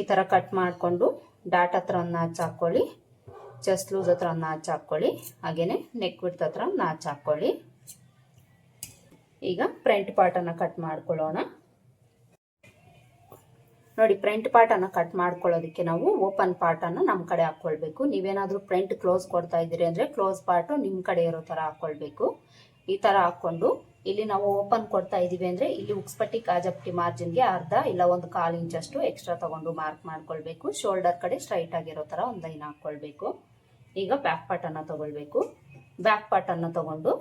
ಈ ಥರ ಕಟ್ ಮಾಡಿಕೊಂಡು ಡಾಟ್ ಹತ್ರ ಒಂದು ನಾಚ್ ಹಾಕ್ಕೊಳ್ಳಿ. ಚೆಸ್ಟ್ ಲೂಸ್ ಹತ್ರ ನಾಚ್ ಹಾಕ್ಕೊಳ್ಳಿ. ಹಾಗೆಯೇ ನೆಕ್ ಬಿಡ್ತ ಹತ್ರ ನಾಚ್ ಹಾಕ್ಕೊಳ್ಳಿ. ಈಗ ಫ್ರಂಟ್ ಪಾರ್ಟನ್ನು ಕಟ್ ಮಾಡ್ಕೊಳ್ಳೋಣ. ನೋಡಿ ಫ್ರಂಟ್ ಪಾರ್ಟನ್ನು ಕಟ್ ಮಾಡ್ಕೊಳ್ಳೋದಕ್ಕೆ ನಾವು ಓಪನ್ ಪಾರ್ಟನ್ನು ನಮ್ಮ ಕಡೆ ಹಾಕ್ಕೊಳ್ಬೇಕು. ನೀವೇನಾದರೂ ಫ್ರಂಟ್ ಕ್ಲೋಸ್ ಕೊಡ್ತಾ ಇದ್ದೀರಿ ಅಂದರೆ ಕ್ಲೋಸ್ ಪಾರ್ಟು ನಿಮ್ಮ ಕಡೆ ಇರೋ ಥರ ಹಾಕ್ಕೊಳ್ಬೇಕು. ಈ ಥರ ಹಾಕ್ಕೊಂಡು ಇಲ್ಲಿ ನಾವು ಓಪನ್ ಕೊಡ್ತಾ ಇದ್ದೀವಿ ಅಂದರೆ ಇಲ್ಲಿ ಉಕ್ಸ್ಪಟ್ಟಿ ಮಾರ್ಜಿನ್ ಮಾರ್ಜಿನ್ಗೆ ಅರ್ಧ ಇಲ್ಲ ಒಂದು ಕಾಲು ಇಂಚಷ್ಟು ಎಕ್ಸ್ಟ್ರಾ ತಗೊಂಡು ಮಾರ್ಕ್ ಮಾಡ್ಕೊಳ್ಬೇಕು. ಶೋಲ್ಡರ್ ಕಡೆ ಸ್ಟ್ರೈಟ್ ಆಗಿರೋ ಥರ ಒಂದು ಲೈನ್ ಹಾಕ್ಕೊಳ್ಬೇಕು. ಈಗ ಬ್ಯಾಕ್ ಪಾರ್ಟನ್ನು ತಗೊಳ್ಬೇಕು. ಬ್ಯಾಕ್ ಪಾರ್ಟನ್ನು ತಗೊಂಡು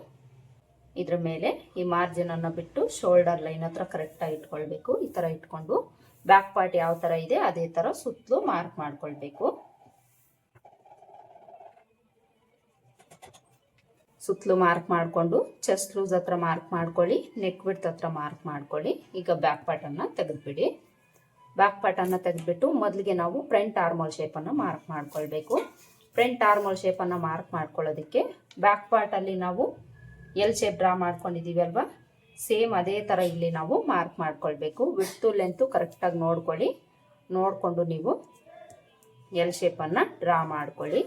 ಇದ್ರ ಮೇಲೆ ಈ ಮಾರ್ಜಿನನ್ನು ಬಿಟ್ಟು ಶೋಲ್ಡರ್ ಲೈನ್ ಹತ್ರ ಕರೆಕ್ಟಾಗಿ ಇಟ್ಕೊಳ್ಬೇಕು. ಈ ಥರ ಇಟ್ಕೊಂಡು ಬ್ಯಾಕ್ ಪಾರ್ಟ್ ಯಾವ ಥರ ಇದೆ ಅದೇ ಥರ ಸುತ್ತಲೂ ಮಾರ್ಕ್ ಮಾಡ್ಕೊಳ್ಬೇಕು. ಸುತ್ತಲೂ ಮಾರ್ಕ್ ಮಾಡಿಕೊಂಡು ಚೆಸ್ಟ್ ಲೂಸ್ ಹತ್ರ ಮಾರ್ಕ್ ಮಾಡ್ಕೊಳ್ಳಿ ನೆಕ್ ಬಿಡ್ತ್ ಹತ್ರ ಮಾರ್ಕ್ ಮಾಡ್ಕೊಳ್ಳಿ. ಈಗ ಬ್ಯಾಕ್ ಪಾರ್ಟನ್ನು ತೆಗೆದುಬಿಡಿ. ಬ್ಯಾಕ್ ಪಾರ್ಟನ್ನು ತೆಗೆದುಬಿಟ್ಟು ಮೊದಲಿಗೆ ನಾವು ಫ್ರಂಟ್ ಆರ್ಮೋಲ್ ಶೇಪನ್ನು ಮಾರ್ಕ್ ಮಾಡ್ಕೊಳ್ಬೇಕು. ಫ್ರಂಟ್ ಆರ್ಮಲ್ ಶೇಪನ್ನು ಮಾರ್ಕ್ ಮಾಡ್ಕೊಳ್ಳೋದಕ್ಕೆ ಬ್ಯಾಕ್ ಪಾರ್ಟಲ್ಲಿ ನಾವು ಎಲ್ ಶೇಪ್ ಡ್ರಾ ಮಾಡ್ಕೊಂಡಿದ್ದೀವಿ ಅಲ್ವಾ? ಸೇಮ್ ಅದೇ ಥರ ಇಲ್ಲಿ ನಾವು ಮಾರ್ಕ್ ಮಾಡ್ಕೊಳ್ಬೇಕು. ವಿಡ್ತು ಲೆಂತು ಕರೆಕ್ಟಾಗಿ ನೋಡ್ಕೊಳ್ಳಿ. ನೋಡಿಕೊಂಡು ನೀವು ಎಲ್ ಶೇಪನ್ನು ಡ್ರಾ ಮಾಡ್ಕೊಳ್ಳಿ.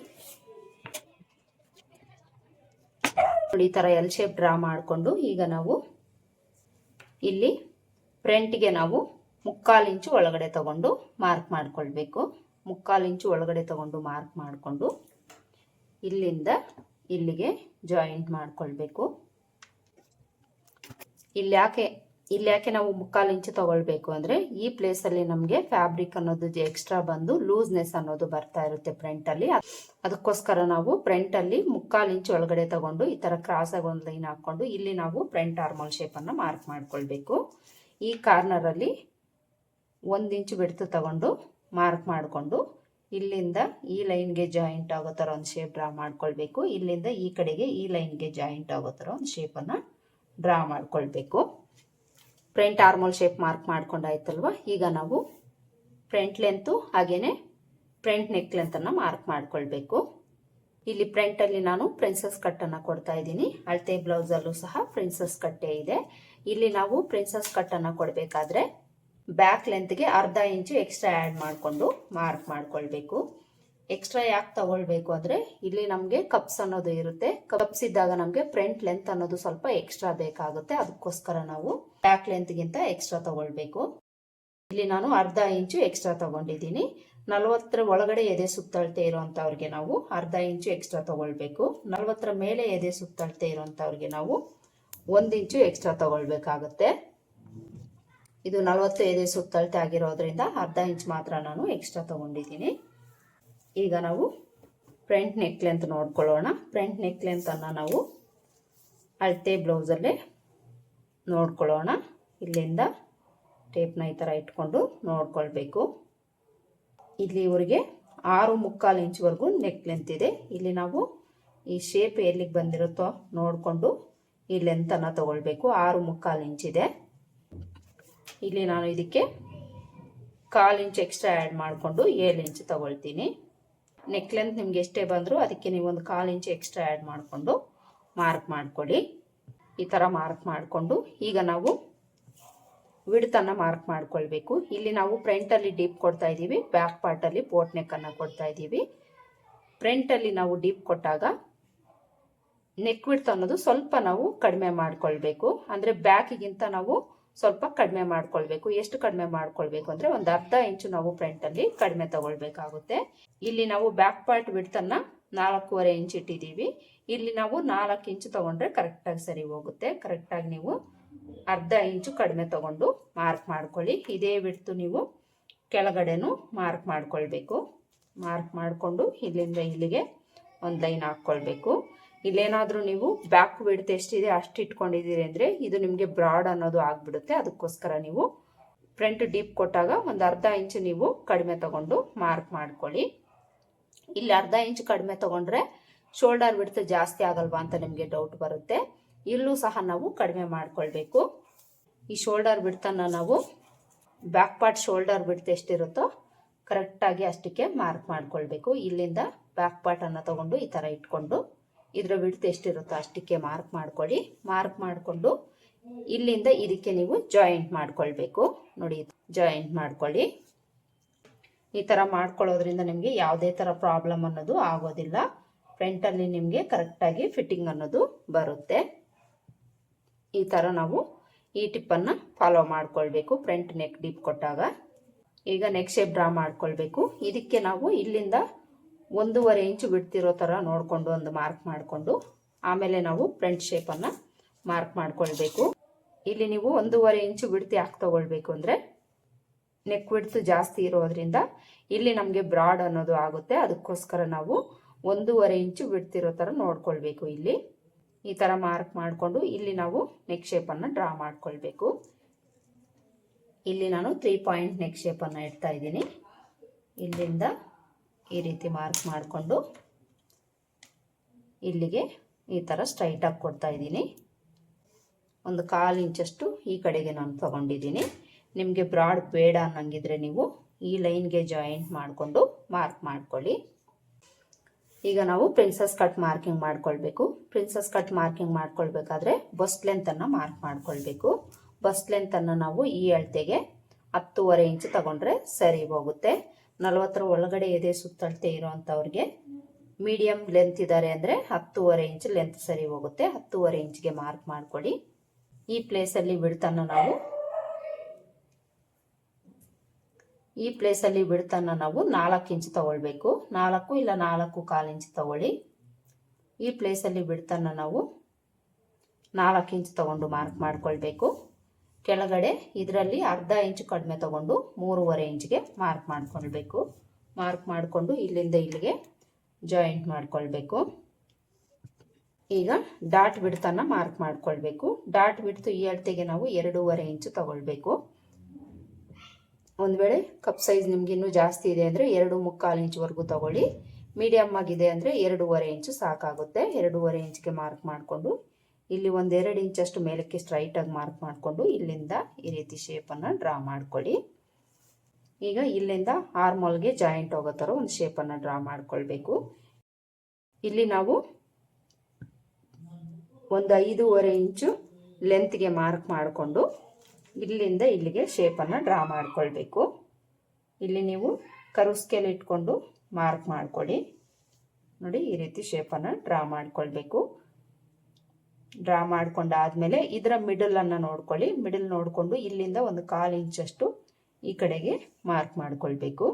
ಈ ಥರ ಎಲ್ ಶೇಪ್ ಡ್ರಾ ಮಾಡಿಕೊಂಡು ಈಗ ನಾವು ಇಲ್ಲಿ ಫ್ರಂಟ್ಗೆ ನಾವು ಮುಕ್ಕಾಲು ಇಂಚು ಒಳಗಡೆ ತಗೊಂಡು ಮಾರ್ಕ್ ಮಾಡ್ಕೊಳ್ಬೇಕು. ಮುಕ್ಕಾಲು ಇಂಚು ಒಳಗಡೆ ತಗೊಂಡು ಮಾರ್ಕ್ ಮಾಡಿಕೊಂಡು ಇಲ್ಲಿಂದ ಇಲ್ಲಿಗೆ ಜಾಯಿಂಟ್ ಮಾಡಿಕೊಳ್ಬೇಕು. ಇಲ್ಲಿ ಯಾಕೆ ಇಲ್ಲಿ ಯಾಕೆ ನಾವು ಮುಕ್ಕಾಲು ಇಂಚು ತಗೊಳ್ಬೇಕು ಅಂದರೆ ಈ ಪ್ಲೇಸಲ್ಲಿ ನಮಗೆ ಫ್ಯಾಬ್ರಿಕ್ ಅನ್ನೋದು ಎಕ್ಸ್ಟ್ರಾ ಬಂದು ಲೂಸ್ನೆಸ್ ಅನ್ನೋದು ಬರ್ತಾ ಇರುತ್ತೆ ಫ್ರಂಟಲ್ಲಿ ಅದಕ್ಕೋಸ್ಕರ ನಾವು ಫ್ರಂಟಲ್ಲಿ ಮುಕ್ಕಾಲು ಇಂಚು ಒಳಗಡೆ ತಗೊಂಡು ಈ ಥರ ಕ್ರಾಸಾಗಿ ಒಂದು ಲೈನ್ ಹಾಕ್ಕೊಂಡು ಇಲ್ಲಿ ನಾವು ಪ್ರಿಂಟ್ ಆರ್ಮಲ್ ಶೇಪನ್ನು ಮಾರ್ಕ್ ಮಾಡ್ಕೊಳ್ಬೇಕು. ಈ ಕಾರ್ನರಲ್ಲಿ ಒಂದು ಇಂಚು ಬಿಡ್ತು ತಗೊಂಡು ಮಾರ್ಕ್ ಮಾಡಿಕೊಂಡು ಇಲ್ಲಿಂದ ಈ ಲೈನ್ಗೆ ಜಾಯಿಂಟ್ ಆಗೋ ಥರ ಒಂದು ಶೇಪ್ ಡ್ರಾ ಮಾಡ್ಕೊಳ್ಬೇಕು. ಇಲ್ಲಿಂದ ಈ ಕಡೆಗೆ ಈ ಲೈನ್ಗೆ ಜಾಯಿಂಟ್ ಆಗೋ ಥರ ಒಂದು ಶೇಪನ್ನು ಡ್ರಾ ಮಾಡ್ಕೊಳ್ಬೇಕು. ಫ್ರಂಟ್ ಆರ್ಮೋಲ್ ಶೇಪ್ ಮಾರ್ಕ್ ಮಾಡ್ಕೊಂಡಾಯ್ತಲ್ವ? ಈಗ ನಾವು ಫ್ರಂಟ್ ಲೆಂತು ಹಾಗೆಯೇ ಫ್ರಂಟ್ ನೆಕ್ ಲೆಂತನ್ನು ಮಾರ್ಕ್ ಮಾಡ್ಕೊಳ್ಬೇಕು. ಇಲ್ಲಿ ಫ್ರಂಟಲ್ಲಿ ನಾನು ಪ್ರಿನ್ಸಸ್ ಕಟ್ಟನ್ನು ಕೊಡ್ತಾ ಇದ್ದೀನಿ. ಅಳತೆ ಬ್ಲೌಸಲ್ಲೂ ಸಹ ಪ್ರಿನ್ಸಸ್ ಕಟ್ಟೆ ಇದೆ. ಇಲ್ಲಿ ನಾವು ಪ್ರಿನ್ಸಸ್ ಕಟ್ಟನ್ನು ಕೊಡಬೇಕಾದ್ರೆ ಬ್ಯಾಕ್ ಲೆಂತ್ಗೆ ಅರ್ಧ ಇಂಚು ಎಕ್ಸ್ಟ್ರಾ ಆ್ಯಡ್ ಮಾಡಿಕೊಂಡು ಮಾರ್ಕ್ ಮಾಡ್ಕೊಳ್ಬೇಕು. ಎಕ್ಸ್ಟ್ರಾ ಯಾಕೆ ತಗೊಳ್ಬೇಕು ಅಂದರೆ ಇಲ್ಲಿ ನಮಗೆ ಕಪ್ಸ್ ಅನ್ನೋದು ಇರುತ್ತೆ. ಕಪ್ಸ್ ಇದ್ದಾಗ ನಮಗೆ ಫ್ರಂಟ್ ಲೆಂತ್ ಅನ್ನೋದು ಸ್ವಲ್ಪ ಎಕ್ಸ್ಟ್ರಾ ಬೇಕಾಗುತ್ತೆ. ಅದಕ್ಕೋಸ್ಕರ ನಾವು ಬ್ಯಾಕ್ ಲೆಂತ್ಗಿಂತ ಎಕ್ಸ್ಟ್ರಾ ತಗೊಳ್ಬೇಕು. ಇಲ್ಲಿ ನಾನು ಅರ್ಧ ಇಂಚು ಎಕ್ಸ್ಟ್ರಾ ತಗೊಂಡಿದ್ದೀನಿ. ನಲವತ್ತರ ಒಳಗಡೆ ಎದೆ ಸುತ್ತಳತೆ ಇರುವಂಥವ್ರಿಗೆ ನಾವು ಅರ್ಧ ಇಂಚು ಎಕ್ಸ್ಟ್ರಾ ತಗೊಳ್ಬೇಕು. ನಲವತ್ತರ ಮೇಲೆ ಎದೆ ಸುತ್ತಳತೆ ಇರುವಂಥವ್ರಿಗೆ ನಾವು ಒಂದು ಇಂಚು ಎಕ್ಸ್ಟ್ರಾ ತಗೊಳ್ಬೇಕಾಗುತ್ತೆ. ಇದು ನಲವತ್ತು ಎದೆ ಸುತ್ತಳತೆ ಆಗಿರೋದ್ರಿಂದ ಅರ್ಧ ಇಂಚ್ ಮಾತ್ರ ನಾನು ಎಕ್ಸ್ಟ್ರಾ ತಗೊಂಡಿದ್ದೀನಿ. ಈಗ ನಾವು ಫ್ರಂಟ್ ನೆಕ್ ಲೆಂತ್ ನೋಡ್ಕೊಳ್ಳೋಣ. ಫ್ರಂಟ್ ನೆಕ್ ಲೆಂತನ್ನು ನಾವು ಅಳತೆ ಬ್ಲೌಸಲ್ಲೇ ನೋಡ್ಕೊಳ್ಳೋಣ. ಇಲ್ಲಿಂದ ಟೇಪ್ನ ಈ ಥರ ಇಟ್ಕೊಂಡು ನೋಡ್ಕೊಳ್ಬೇಕು. ಇಲ್ಲಿ ಇವರಿಗೆ ಆರು ಮುಕ್ಕಾಲು ಇಂಚ್ವರೆಗೂ ನೆಕ್ ಲೆಂತ್ ಇದೆ. ಇಲ್ಲಿ ನಾವು ಈ ಶೇಪ್ ಎಲ್ಲಿಗೆ ಬಂದಿರುತ್ತೋ ನೋಡಿಕೊಂಡು ಈ ಲೆಂತನ್ನು ತಗೊಳ್ಬೇಕು. ಆರು ಮುಕ್ಕಾಲು ಇಂಚಿದೆ ಇಲ್ಲಿ ನಾನು ಇದಕ್ಕೆ ಕಾಲು ಇಂಚ್ ಎಕ್ಸ್ಟ್ರಾ ಆ್ಯಡ್ ಮಾಡಿಕೊಂಡು ಏಳು ಇಂಚ್ ತೊಗೊಳ್ತೀನಿ. ನೆಕ್ ಲೆಂತ್ ನಿಮ್ಗೆ ಎಷ್ಟೇ ಬಂದರೂ ಅದಕ್ಕೆ ನೀವು ಒಂದು ಕಾಲು ಇಂಚ್ ಎಕ್ಸ್ಟ್ರಾ ಆ್ಯಡ್ ಮಾಡಿಕೊಂಡು ಮಾರ್ಕ್ ಮಾಡ್ಕೊಳ್ಳಿ. ಈ ಥರ ಮಾರ್ಕ್ ಮಾಡಿಕೊಂಡು ಈಗ ನಾವು ವಿಡ್ತನ್ನು ಮಾರ್ಕ್ ಮಾಡ್ಕೊಳ್ಬೇಕು. ಇಲ್ಲಿ ನಾವು ಫ್ರಂಟಲ್ಲಿ ಡೀಪ್ ಕೊಡ್ತಾ ಇದ್ದೀವಿ ಬ್ಯಾಕ್ ಪಾರ್ಟಲ್ಲಿ ಬೋಟ್ ನೆಕ್ಕನ್ನು ಕೊಡ್ತಾ ಇದ್ದೀವಿ. ಫ್ರಂಟಲ್ಲಿ ನಾವು ಡೀಪ್ ಕೊಟ್ಟಾಗ ನೆಕ್ ವಿಡ್ತ್ ಅನ್ನೋದು ಸ್ವಲ್ಪ ನಾವು ಕಡಿಮೆ ಮಾಡ್ಕೊಳ್ಬೇಕು. ಅಂದರೆ ಬ್ಯಾಕಿಗಿಂತ ನಾವು ಸ್ವಲ್ಪ ಕಡಿಮೆ ಮಾಡ್ಕೊಳ್ಬೇಕು. ಎಷ್ಟು ಕಡಿಮೆ ಮಾಡ್ಕೊಳ್ಬೇಕು ಅಂದರೆ ಒಂದು ಅರ್ಧ ಇಂಚು ನಾವು ಫ್ರಂಟಲ್ಲಿ ಕಡಿಮೆ ತಗೊಳ್ಬೇಕಾಗುತ್ತೆ. ಇಲ್ಲಿ ನಾವು ಬ್ಯಾಕ್ ಪಾರ್ಟ್ ವಿಡ್ತನ್ನು ನಾಲ್ಕೂವರೆ ಇಂಚ್ ಇಟ್ಟಿದ್ದೀವಿ. ಇಲ್ಲಿ ನಾವು ನಾಲ್ಕು ಇಂಚು ತಗೊಂಡ್ರೆ ಕರೆಕ್ಟಾಗಿ ಸರಿ ಹೋಗುತ್ತೆ. ಕರೆಕ್ಟಾಗಿ ನೀವು ಅರ್ಧ ಇಂಚು ಕಡಿಮೆ ತಗೊಂಡು ಮಾರ್ಕ್ ಮಾಡ್ಕೊಳ್ಳಿ. ಇದೇ ಬಿಡ್ತು ನೀವು ಕೆಳಗಡೆನೂ ಮಾರ್ಕ್ ಮಾಡ್ಕೊಳ್ಬೇಕು. ಮಾರ್ಕ್ ಮಾಡಿಕೊಂಡು ಇಲ್ಲಿಂದ ಇಲ್ಲಿಗೆ ಒಂದು ಲೈನ್ ಹಾಕ್ಕೊಳ್ಬೇಕು. ಇಲ್ಲೇನಾದರೂ ನೀವು ಬ್ಯಾಕ್ ವಿಡ್ತ್ ಎಷ್ಟಿದೆ ಅಷ್ಟು ಇಟ್ಕೊಂಡಿದ್ದೀರಿ ಅಂದರೆ ಇದು ನಿಮಗೆ ಬ್ರಾಡ್ ಅನ್ನೋದು ಆಗಿಬಿಡುತ್ತೆ. ಅದಕ್ಕೋಸ್ಕರ ನೀವು ಫ್ರಂಟ್ ಡೀಪ್ ಕೊಟ್ಟಾಗ ಒಂದು ಅರ್ಧ ಇಂಚು ನೀವು ಕಡಿಮೆ ತಗೊಂಡು ಮಾರ್ಕ್ ಮಾಡ್ಕೊಳ್ಳಿ. ಇಲ್ಲಿ ಅರ್ಧ ಇಂಚು ಕಡಿಮೆ ತಗೊಂಡ್ರೆ ಶೋಲ್ಡರ್ ವಿಡ್ತ್ ಜಾಸ್ತಿ ಆಗಲ್ವಾ ಅಂತ ನಿಮಗೆ ಡೌಟ್ ಬರುತ್ತೆ. ಇಲ್ಲೂ ಸಹ ನಾವು ಕಡಿಮೆ ಮಾಡ್ಕೊಳ್ಬೇಕು. ಈ ಶೋಲ್ಡರ್ ಬಿಡ್ತನ್ನ ನಾವು ಬ್ಯಾಕ್ ಪಾರ್ಟ್ ಶೋಲ್ಡರ್ ಬಿಡ್ತು ಎಷ್ಟಿರುತ್ತೋ ಕರೆಕ್ಟಾಗಿ ಅಷ್ಟಕ್ಕೆ ಮಾರ್ಕ್ ಮಾಡ್ಕೊಳ್ಬೇಕು. ಇಲ್ಲಿಂದ ಬ್ಯಾಕ್ ಪಾರ್ಟನ್ನು ತಗೊಂಡು ಈ ಥರ ಇಟ್ಕೊಂಡು ಇದರ ವಿಡ್ತ್ ಎಷ್ಟಿರುತ್ತೋ ಅಷ್ಟಕ್ಕೆ ಮಾರ್ಕ್ ಮಾಡ್ಕೊಳ್ಳಿ. ಮಾರ್ಕ್ ಮಾಡಿಕೊಂಡು ಇಲ್ಲಿಂದ ಇದಕ್ಕೆ ನೀವು ಜಾಯಿಂಟ್ ಮಾಡ್ಕೊಳ್ಬೇಕು. ನೋಡಿ ಜಾಯಿಂಟ್ ಮಾಡ್ಕೊಳ್ಳಿ. ಈ ಥರ ಮಾಡ್ಕೊಳ್ಳೋದ್ರಿಂದ ನಿಮಗೆ ಯಾವುದೇ ಥರ ಪ್ರಾಬ್ಲಮ್ ಅನ್ನೋದು ಆಗೋದಿಲ್ಲ. ಫ್ರಂಟಲ್ಲಿ ನಿಮಗೆ ಕರೆಕ್ಟಾಗಿ ಫಿಟ್ಟಿಂಗ್ ಅನ್ನೋದು ಬರುತ್ತೆ. ಈ ಥರ ನಾವು ಈ ಟಿಪ್ಪನ್ನು ಫಾಲೋ ಮಾಡ್ಕೊಳ್ಬೇಕು. ಫ್ರಂಟ್ ನೆಕ್ ಡಿಪ್ ಕೊಟ್ಟಾಗ. ಈಗ ನೆಕ್ ಶೇಪ್ ಡ್ರಾ ಮಾಡ್ಕೊಳ್ಬೇಕು. ಇದಕ್ಕೆ ನಾವು ಇಲ್ಲಿಂದ ಒಂದೂವರೆ ಇಂಚು ಬಿಡ್ತಿರೋ ಥರ ನೋಡಿಕೊಂಡು ಒಂದು ಮಾರ್ಕ್ ಮಾಡಿಕೊಂಡು ಆಮೇಲೆ ನಾವು ಫ್ರಂಟ್ ಶೇಪನ್ನು ಮಾರ್ಕ್ ಮಾಡ್ಕೊಳ್ಬೇಕು. ಇಲ್ಲಿ ನೀವು ಒಂದೂವರೆ ಇಂಚು ಬಿಡ್ತಿ ಹಾಕಿ ತಗೊಳ್ಬೇಕು ಅಂದರೆ ನೆಕ್ ವಿಡ್ತು ಜಾಸ್ತಿ ಇರೋದ್ರಿಂದ ಇಲ್ಲಿ ನಮಗೆ ಬ್ರಾಡ್ ಅನ್ನೋದು ಆಗುತ್ತೆ. ಅದಕ್ಕೋಸ್ಕರ ನಾವು ಒಂದೂವರೆ ಇಂಚು ಬಿಡ್ತಿರೋ ಥರ ನೋಡ್ಕೊಳ್ಬೇಕು ಇಲ್ಲಿ. ಈ ಥರ ಮಾರ್ಕ್ ಮಾಡಿಕೊಂಡು ಇಲ್ಲಿ ನಾವು ನೆಕ್ ಶೇಪನ್ನು ಡ್ರಾ ಮಾಡ್ಕೊಳ್ಬೇಕು. ಇಲ್ಲಿ ನಾನು ತ್ರೀ ಪಾಯಿಂಟ್ ನೆಕ್ ಶೇಪನ್ನು ಇಡ್ತಾ ಇದ್ದೀನಿ. ಇಲ್ಲಿಂದ ಈ ರೀತಿ ಮಾರ್ಕ್ ಮಾಡಿಕೊಂಡು ಇಲ್ಲಿಗೆ ಈ ಥರ ಸ್ಟ್ರೈಟಾಗಿ ಕೊಡ್ತಾ ಇದ್ದೀನಿ. ಒಂದು ಕಾಲು ಇಂಚಷ್ಟು ಈ ಕಡೆಗೆ ನಾನು ತಗೊಂಡಿದ್ದೀನಿ. ನಿಮಗೆ ಬ್ರಾಡ್ ಬೇಡ ಅನ್ನಂಗಿದ್ರೆ ನೀವು ಈ ಲೈನ್ಗೆ ಜಾಯಿಂಟ್ ಮಾಡಿಕೊಂಡು ಮಾರ್ಕ್ ಮಾಡ್ಕೊಳ್ಳಿ. ಈಗ ನಾವು ಪ್ರಿನ್ಸಸ್ ಕಟ್ ಮಾರ್ಕಿಂಗ್ ಮಾಡ್ಕೊಳ್ಬೇಕು. ಪ್ರಿನ್ಸಸ್ ಕಟ್ ಮಾರ್ಕಿಂಗ್ ಮಾಡ್ಕೊಳ್ಬೇಕಾದ್ರೆ ಬಸ್ಟ್ ಲೆಂತನ್ನು ಮಾರ್ಕ್ ಮಾಡ್ಕೊಳ್ಬೇಕು. ಬಸ್ಟ್ ಲೆಂತನ್ನು ನಾವು ಈ ಅಳತೆಗೆ ಹತ್ತೂವರೆ ಇಂಚು ತಗೊಂಡ್ರೆ ಸರಿ ಹೋಗುತ್ತೆ. ನಲವತ್ತರ ಒಳಗಡೆ ಎದೆ ಸುತ್ತಳತೆ ಇರೋವಂಥವ್ರಿಗೆ ಮೀಡಿಯಮ್ ಲೆಂತ್ ಇದ್ದಾರೆ ಅಂದರೆ ಹತ್ತುವರೆ ಇಂಚ್ ಲೆಂತ್ ಸರಿ ಹೋಗುತ್ತೆ. ಹತ್ತೂವರೆ ಇಂಚ್ಗೆ ಮಾರ್ಕ್ ಮಾಡ್ಕೊಳ್ಳಿ. ಈ ಪ್ಲೇಸಲ್ಲಿ ಬಿಡ್ತಾನ ನಾವು. ಈ ಪ್ಲೇಸಲ್ಲಿ ಬಿಡ್ತಾನ ನಾವು ನಾಲ್ಕು ಇಂಚ್ ತಗೊಳ್ಬೇಕು. ನಾಲ್ಕು ಇಲ್ಲ ನಾಲ್ಕು ಕಾಲು ಇಂಚ್ ತಗೊಳ್ಳಿ. ಈ ಪ್ಲೇಸಲ್ಲಿ ಬಿಡ್ತಾನ ನಾವು ನಾಲ್ಕು ಇಂಚ್ ತಗೊಂಡು ಮಾರ್ಕ್ ಮಾಡ್ಕೊಳ್ಬೇಕು. ಕೆಳಗಡೆ ಇದರಲ್ಲಿ ಅರ್ಧ ಇಂಚು ಕಡಿಮೆ ತಗೊಂಡು ಮೂರುವರೆ ಇಂಚ್ಗೆ ಮಾರ್ಕ್ ಮಾಡ್ಕೊಳ್ಬೇಕು. ಮಾರ್ಕ್ ಮಾಡಿಕೊಂಡು ಇಲ್ಲಿಂದ ಇಲ್ಲಿಗೆ ಜಾಯಿಂಟ್ ಮಾಡ್ಕೊಳ್ಬೇಕು. ಈಗ ಡಾಟ್ ಬಿಡ್ತನ್ನ ಮಾರ್ಕ್ ಮಾಡ್ಕೊಳ್ಬೇಕು. ಡಾಟ್ ಬಿಡ್ತು ಈ ಅಳತೆಗೆ ನಾವು ಎರಡೂವರೆ ಇಂಚು ತಗೊಳ್ಬೇಕು. ಒಂದು ವೇಳೆ ಕಪ್ ಸೈಜ್ ನಿಮ್ಗೆ ಇನ್ನೂ ಜಾಸ್ತಿ ಇದೆ ಅಂದರೆ ಎರಡು ಮುಕ್ಕಾಲು ಇಂಚ್ವರೆಗೂ ತಗೊಳ್ಳಿ. ಮೀಡಿಯಮ್ ಆಗಿದೆ ಅಂದರೆ ಎರಡೂವರೆ ಇಂಚು ಸಾಕಾಗುತ್ತೆ. ಎರಡೂವರೆ ಇಂಚ್ಗೆ ಮಾರ್ಕ್ ಮಾಡಿಕೊಂಡು ಇಲ್ಲಿ ಒಂದೆರಡು ಇಂಚಷ್ಟು ಮೇಲಕ್ಕೆ ಸ್ಟ್ರೈಟಾಗಿ ಮಾರ್ಕ್ ಮಾಡಿಕೊಂಡು ಇಲ್ಲಿಂದ ಈ ರೀತಿ ಶೇಪನ್ನು ಡ್ರಾ ಮಾಡ್ಕೊಳ್ಳಿ. ಈಗ ಇಲ್ಲಿಂದ ಆರ್ಮೋಲ್ಗೆ ಜಾಯಿಂಟ್ ಹೋಗೋ ಥರ ಒಂದು ಶೇಪನ್ನು ಡ್ರಾ ಮಾಡ್ಕೊಳ್ಬೇಕು. ಇಲ್ಲಿ ನಾವು ಒಂದು ಐದೂವರೆ ಇಂಚು ಲೆಂತ್ಗೆ ಮಾರ್ಕ್ ಮಾಡಿಕೊಂಡು ಇಲ್ಲಿಂದ ಇಲ್ಲಿಗೆ ಶೇಪನ್ನು ಡ್ರಾ ಮಾಡಿಕೊಳ್ಬೇಕು. ಇಲ್ಲಿ ನೀವು ಕರುಸ್ಕೇಲ್ ಇಟ್ಕೊಂಡು ಮಾರ್ಕ್ ಮಾಡ್ಕೊಳ್ಳಿ. ನೋಡಿ ಈ ರೀತಿ ಶೇಪನ್ನು ಡ್ರಾ ಮಾಡ್ಕೊಳ್ಬೇಕು. ಡ್ರಾ ಮಾಡ್ಕೊಂಡಾದ್ಮೇಲೆ ಇದರ ಮಿಡಲನ್ನು ನೋಡ್ಕೊಳ್ಳಿ. ಮಿಡಲ್ ನೋಡಿಕೊಂಡು ಇಲ್ಲಿಂದ ಒಂದು ಕಾಲು ಇಂಚಷ್ಟು ಈ ಕಡೆಗೆ ಮಾರ್ಕ್ ಮಾಡಿಕೊಳ್ಬೇಕು.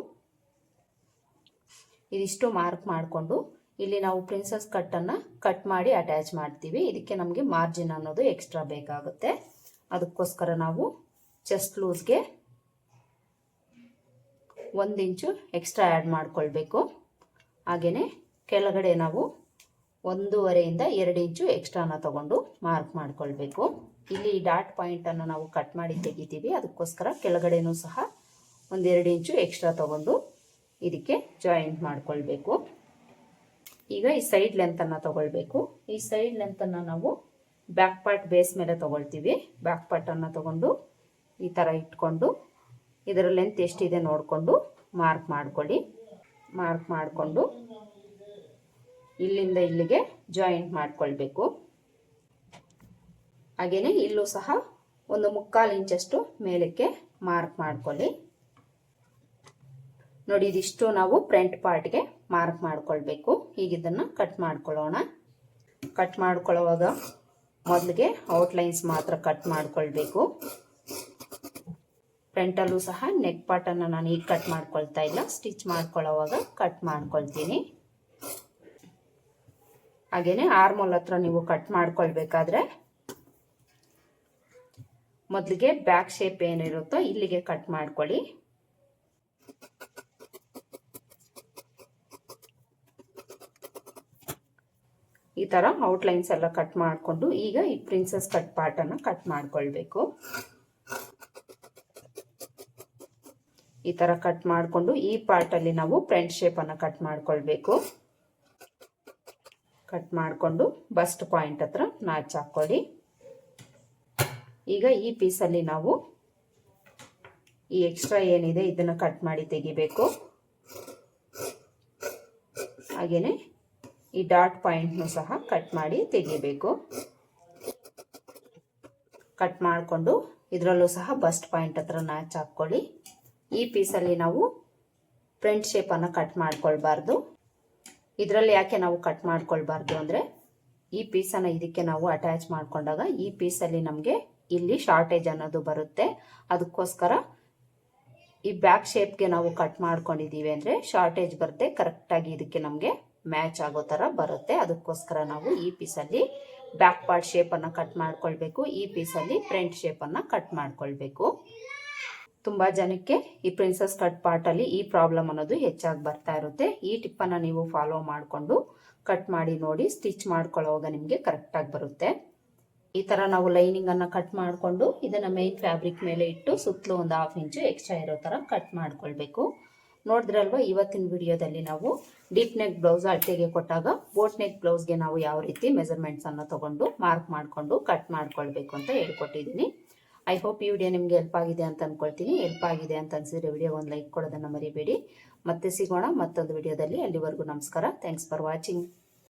ಇದಿಷ್ಟು ಮಾರ್ಕ್ ಮಾಡಿಕೊಂಡು ಇಲ್ಲಿ ನಾವು ಪ್ರಿನ್ಸಸ್ ಕಟ್ಟನ್ನು ಕಟ್ ಮಾಡಿ ಅಟ್ಯಾಚ್ ಮಾಡ್ತೀವಿ. ಇದಕ್ಕೆ ನಮಗೆ ಮಾರ್ಜಿನ್ ಅನ್ನೋದು ಎಕ್ಸ್ಟ್ರಾ ಬೇಕಾಗುತ್ತೆ. ಅದಕ್ಕೋಸ್ಕರ ನಾವು ಚೆಸ್ಟ್ ಲೂಸ್ಗೆ ಒಂದು ಇಂಚು ಎಕ್ಸ್ಟ್ರಾ ಆ್ಯಡ್ ಮಾಡಿಕೊಳ್ಬೇಕು. ಹಾಗೆಯೇ ಕೆಳಗಡೆ ನಾವು ಒಂದೂವರೆಯಿಂದ ಎರಡು ಇಂಚು ಎಕ್ಸ್ಟ್ರಾನ ತಗೊಂಡು ಮಾರ್ಕ್ ಮಾಡ್ಕೊಳ್ಬೇಕು. ಇಲ್ಲಿ ಡಾಟ್ ಪಾಯಿಂಟನ್ನು ನಾವು ಕಟ್ ಮಾಡಿ ತೆಗಿತೀವಿ. ಅದಕ್ಕೋಸ್ಕರ ಕೆಳಗಡೆನೂ ಸಹ ಒಂದೆರಡು ಇಂಚು ಎಕ್ಸ್ಟ್ರಾ ತಗೊಂಡು ಇದಕ್ಕೆ ಜಾಯಿಂಟ್ ಮಾಡ್ಕೊಳ್ಬೇಕು. ಈಗ ಈ ಸೈಡ್ ಲೆಂತನ್ನು ತಗೊಳ್ಬೇಕು. ಈ ಸೈಡ್ ಲೆಂತನ್ನು ನಾವು ಬ್ಯಾಕ್ ಪಾರ್ಟ್ ಬೇಸ್ ಮೇಲೆ ತಗೊಳ್ತೀವಿ. ಬ್ಯಾಕ್ ಪಾರ್ಟನ್ನು ತಗೊಂಡು ಈ ಥರ ಇಟ್ಕೊಂಡು ಇದರ ಲೆಂತ್ ಎಷ್ಟಿದೆ ನೋಡಿಕೊಂಡು ಮಾರ್ಕ್ ಮಾಡ್ಕೊಳ್ಳಿ. ಮಾರ್ಕ್ ಮಾಡಿಕೊಂಡು ಇಲ್ಲಿಂದ ಇಲ್ಲಿಗೆ ಜಾಯಿಂಟ್ ಮಾಡಿಕೊಳ್ಬೇಕು. ಹಾಗೆಯೇ ಇಲ್ಲೂ ಸಹ ಒಂದು ಮುಕ್ಕಾಲು ಇಂಚಷ್ಟು ಮೇಲಕ್ಕೆ ಮಾರ್ಕ್ ಮಾಡ್ಕೊಳ್ಳಿ. ನೋಡಿ, ಇದಿಷ್ಟು ನಾವು ಫ್ರಂಟ್ ಪಾರ್ಟ್ಗೆ ಮಾರ್ಕ್ ಮಾಡ್ಕೊಳ್ಬೇಕು. ಈಗ ಇದನ್ನು ಕಟ್ ಮಾಡ್ಕೊಳ್ಳೋಣ. ಕಟ್ ಮಾಡ್ಕೊಳ್ಳೋವಾಗ ಮೊದಲಿಗೆ ಔಟ್ಲೈನ್ಸ್ ಮಾತ್ರ ಕಟ್ ಮಾಡ್ಕೊಳ್ಬೇಕು. ಫ್ರಂಟಲ್ಲೂ ಸಹ ನೆಕ್ ಪಾರ್ಟನ್ನು ನಾನು ಈಗ ಕಟ್ ಮಾಡ್ಕೊಳ್ತಾ ಇಲ್ಲ. ಸ್ಟಿಚ್ ಮಾಡ್ಕೊಳ್ಳೋವಾಗ ಕಟ್ ಮಾಡ್ಕೊಳ್ತೀನಿ. ಹಾಗೇನೆ ಆರ್ಮೋಲ್ ಹತ್ರ ನೀವು ಕಟ್ ಮಾಡ್ಕೊಳ್ಬೇಕಾದ್ರೆ ಮೊದಲಿಗೆ ಬ್ಯಾಕ್ ಶೇಪ್ ಏನಿರುತ್ತೋ ಇಲ್ಲಿಗೆ ಕಟ್ ಮಾಡ್ಕೊಳ್ಳಿ. ಈ ಥರ ಔಟ್ಲೈನ್ಸ್ ಎಲ್ಲ ಕಟ್ ಮಾಡಿಕೊಂಡು ಈಗ ಈ ಪ್ರಿನ್ಸಸ್ ಕಟ್ ಪಾರ್ಟನ್ನು ಕಟ್ ಮಾಡ್ಕೊಳ್ಬೇಕು. ಈ ಥರ ಕಟ್ ಮಾಡಿಕೊಂಡು ಈ ಪಾರ್ಟಲ್ಲಿ ನಾವು ಫ್ರಂಟ್ ಶೇಪನ್ನು ಕಟ್ ಮಾಡ್ಕೊಳ್ಬೇಕು. ಕಟ್ ಮಾಡಿಕೊಂಡು ಬಸ್ಟ್ ಪಾಯಿಂಟ್ ಹತ್ರ ನಾಚ್ ಹಾಕ್ಕೊಳ್ಳಿ. ಈಗ ಈ ಪೀಸಲ್ಲಿ ನಾವು ಈ ಎಕ್ಸ್ಟ್ರಾ ಏನಿದೆ ಇದನ್ನು ಕಟ್ ಮಾಡಿ ತೆಗಿಬೇಕು. ಹಾಗೆಯೇ ಈ ಡಾಟ್ ಪಾಯಿಂಟ್ನು ಸಹ ಕಟ್ ಮಾಡಿ ತೆಗಿಬೇಕು. ಕಟ್ ಮಾಡಿಕೊಂಡು ಇದರಲ್ಲೂ ಸಹ ಬಸ್ಟ್ ಪಾಯಿಂಟ್ ಹತ್ರ ನಾಚ್ ಹಾಕ್ಕೊಳ್ಳಿ. ಈ ಪೀಸಲ್ಲಿ ನಾವು ಫ್ರಂಟ್ ಶೇಪನ್ನು ಕಟ್ ಮಾಡ್ಕೊಳ್ಬಾರ್ದು. ಇದರಲ್ಲಿ ಯಾಕೆ ನಾವು ಕಟ್ ಮಾಡ್ಕೊಳ್ಬಾರ್ದು ಅಂದರೆ ಈ ಪೀಸನ್ನು ಇದಕ್ಕೆ ನಾವು ಅಟ್ಯಾಚ್ ಮಾಡಿಕೊಂಡಾಗ ಈ ಪೀಸಲ್ಲಿ ನಮಗೆ ಇಲ್ಲಿ ಶಾರ್ಟೇಜ್ ಅನ್ನೋದು ಬರುತ್ತೆ. ಅದಕ್ಕೋಸ್ಕರ ಈ ಬ್ಯಾಕ್ ಶೇಪ್ಗೆ ನಾವು ಕಟ್ ಮಾಡ್ಕೊಂಡಿದ್ದೀವಿ ಅಂದರೆ ಶಾರ್ಟೇಜ್ ಬರುತ್ತೆ ಕರೆಕ್ಟಾಗಿ ಇದಕ್ಕೆ ನಮಗೆ ಮ್ಯಾಚ್ ಆಗೋ ಥರ ಬರುತ್ತೆ. ಅದಕ್ಕೋಸ್ಕರ ನಾವು ಈ ಪೀಸಲ್ಲಿ ಬ್ಯಾಕ್ ಪಾರ್ಟ್ ಶೇಪನ್ನು ಕಟ್ ಮಾಡ್ಕೊಳ್ಬೇಕು, ಈ ಪೀಸಲ್ಲಿ ಫ್ರಂಟ್ ಶೇಪನ್ನು ಕಟ್ ಮಾಡ್ಕೊಳ್ಬೇಕು. ತುಂಬ ಜನಕ್ಕೆ ಈ ಪ್ರಿನ್ಸಸ್ ಕಟ್ ಪಾರ್ಟಲ್ಲಿ ಈ ಪ್ರಾಬ್ಲಮ್ ಅನ್ನೋದು ಹೆಚ್ಚಾಗಿ ಬರ್ತಾ ಇರುತ್ತೆ. ಈ ಟಿಪ್ಪನ್ನು ನೀವು ಫಾಲೋ ಮಾಡಿಕೊಂಡು ಕಟ್ ಮಾಡಿ ನೋಡಿ ಸ್ಟಿಚ್ ಮಾಡ್ಕೊಳ್ಳೋವಾಗ ನಿಮಗೆ ಕರೆಕ್ಟಾಗಿ ಬರುತ್ತೆ. ಈ ಥರ ನಾವು ಲೈನಿಂಗನ್ನು ಕಟ್ ಮಾಡಿಕೊಂಡು ಇದನ್ನು ಮೇನ್ ಫ್ಯಾಬ್ರಿಕ್ ಮೇಲೆ ಇಟ್ಟು ಸುತ್ತಲೂ ಒಂದು ಹಾಫ್ ಇಂಚು ಎಕ್ಸ್ಟ್ರಾ ಇರೋ ಥರ ಕಟ್ ಮಾಡ್ಕೊಳ್ಬೇಕು. ನೋಡಿದ್ರಲ್ವ, ಇವತ್ತಿನ ವಿಡಿಯೋದಲ್ಲಿ ನಾವು ಡೀಪ್ ನೆಕ್ ಬ್ಲೌಸ್ ಅಳತೆಗೆ ಕೊಟ್ಟಾಗ ಬೋಟ್ ನೆಕ್ ಬ್ಲೌಸ್ಗೆ ನಾವು ಯಾವ ರೀತಿ ಮೆಜರ್ಮೆಂಟ್ಸನ್ನು ತಗೊಂಡು ಮಾರ್ಕ್ ಮಾಡಿಕೊಂಡು ಕಟ್ ಮಾಡ್ಕೊಳ್ಬೇಕು ಅಂತ ಹೇಳ್ಕೊಟ್ಟಿದ್ದೀನಿ. ಐ ಹೋಪ್ ಈ ವಿಡಿಯೋ ನಿಮಗೆ ಹೆಲ್ಪ್ ಆಗಿದೆ ಅಂತ ಅಂದ್ಕೊಳ್ತೀನಿ ಹೆಲ್ಪ್ ಆಗಿದೆ ಅಂತ ಅನ್ಸಿದ್ರೆ ವಿಡಿಯೋ ಒಂದು ಲೈಕ್ ಕೊಡೋದನ್ನು ಮರಿಬೇಡಿ. ಮತ್ತೆ ಸಿಗೋಣ ಮತ್ತೊಂದು ವಿಡಿಯೋದಲ್ಲಿ ಅಲ್ಲಿವರೆಗೂ ನಮಸ್ಕಾರ. Thanks for watching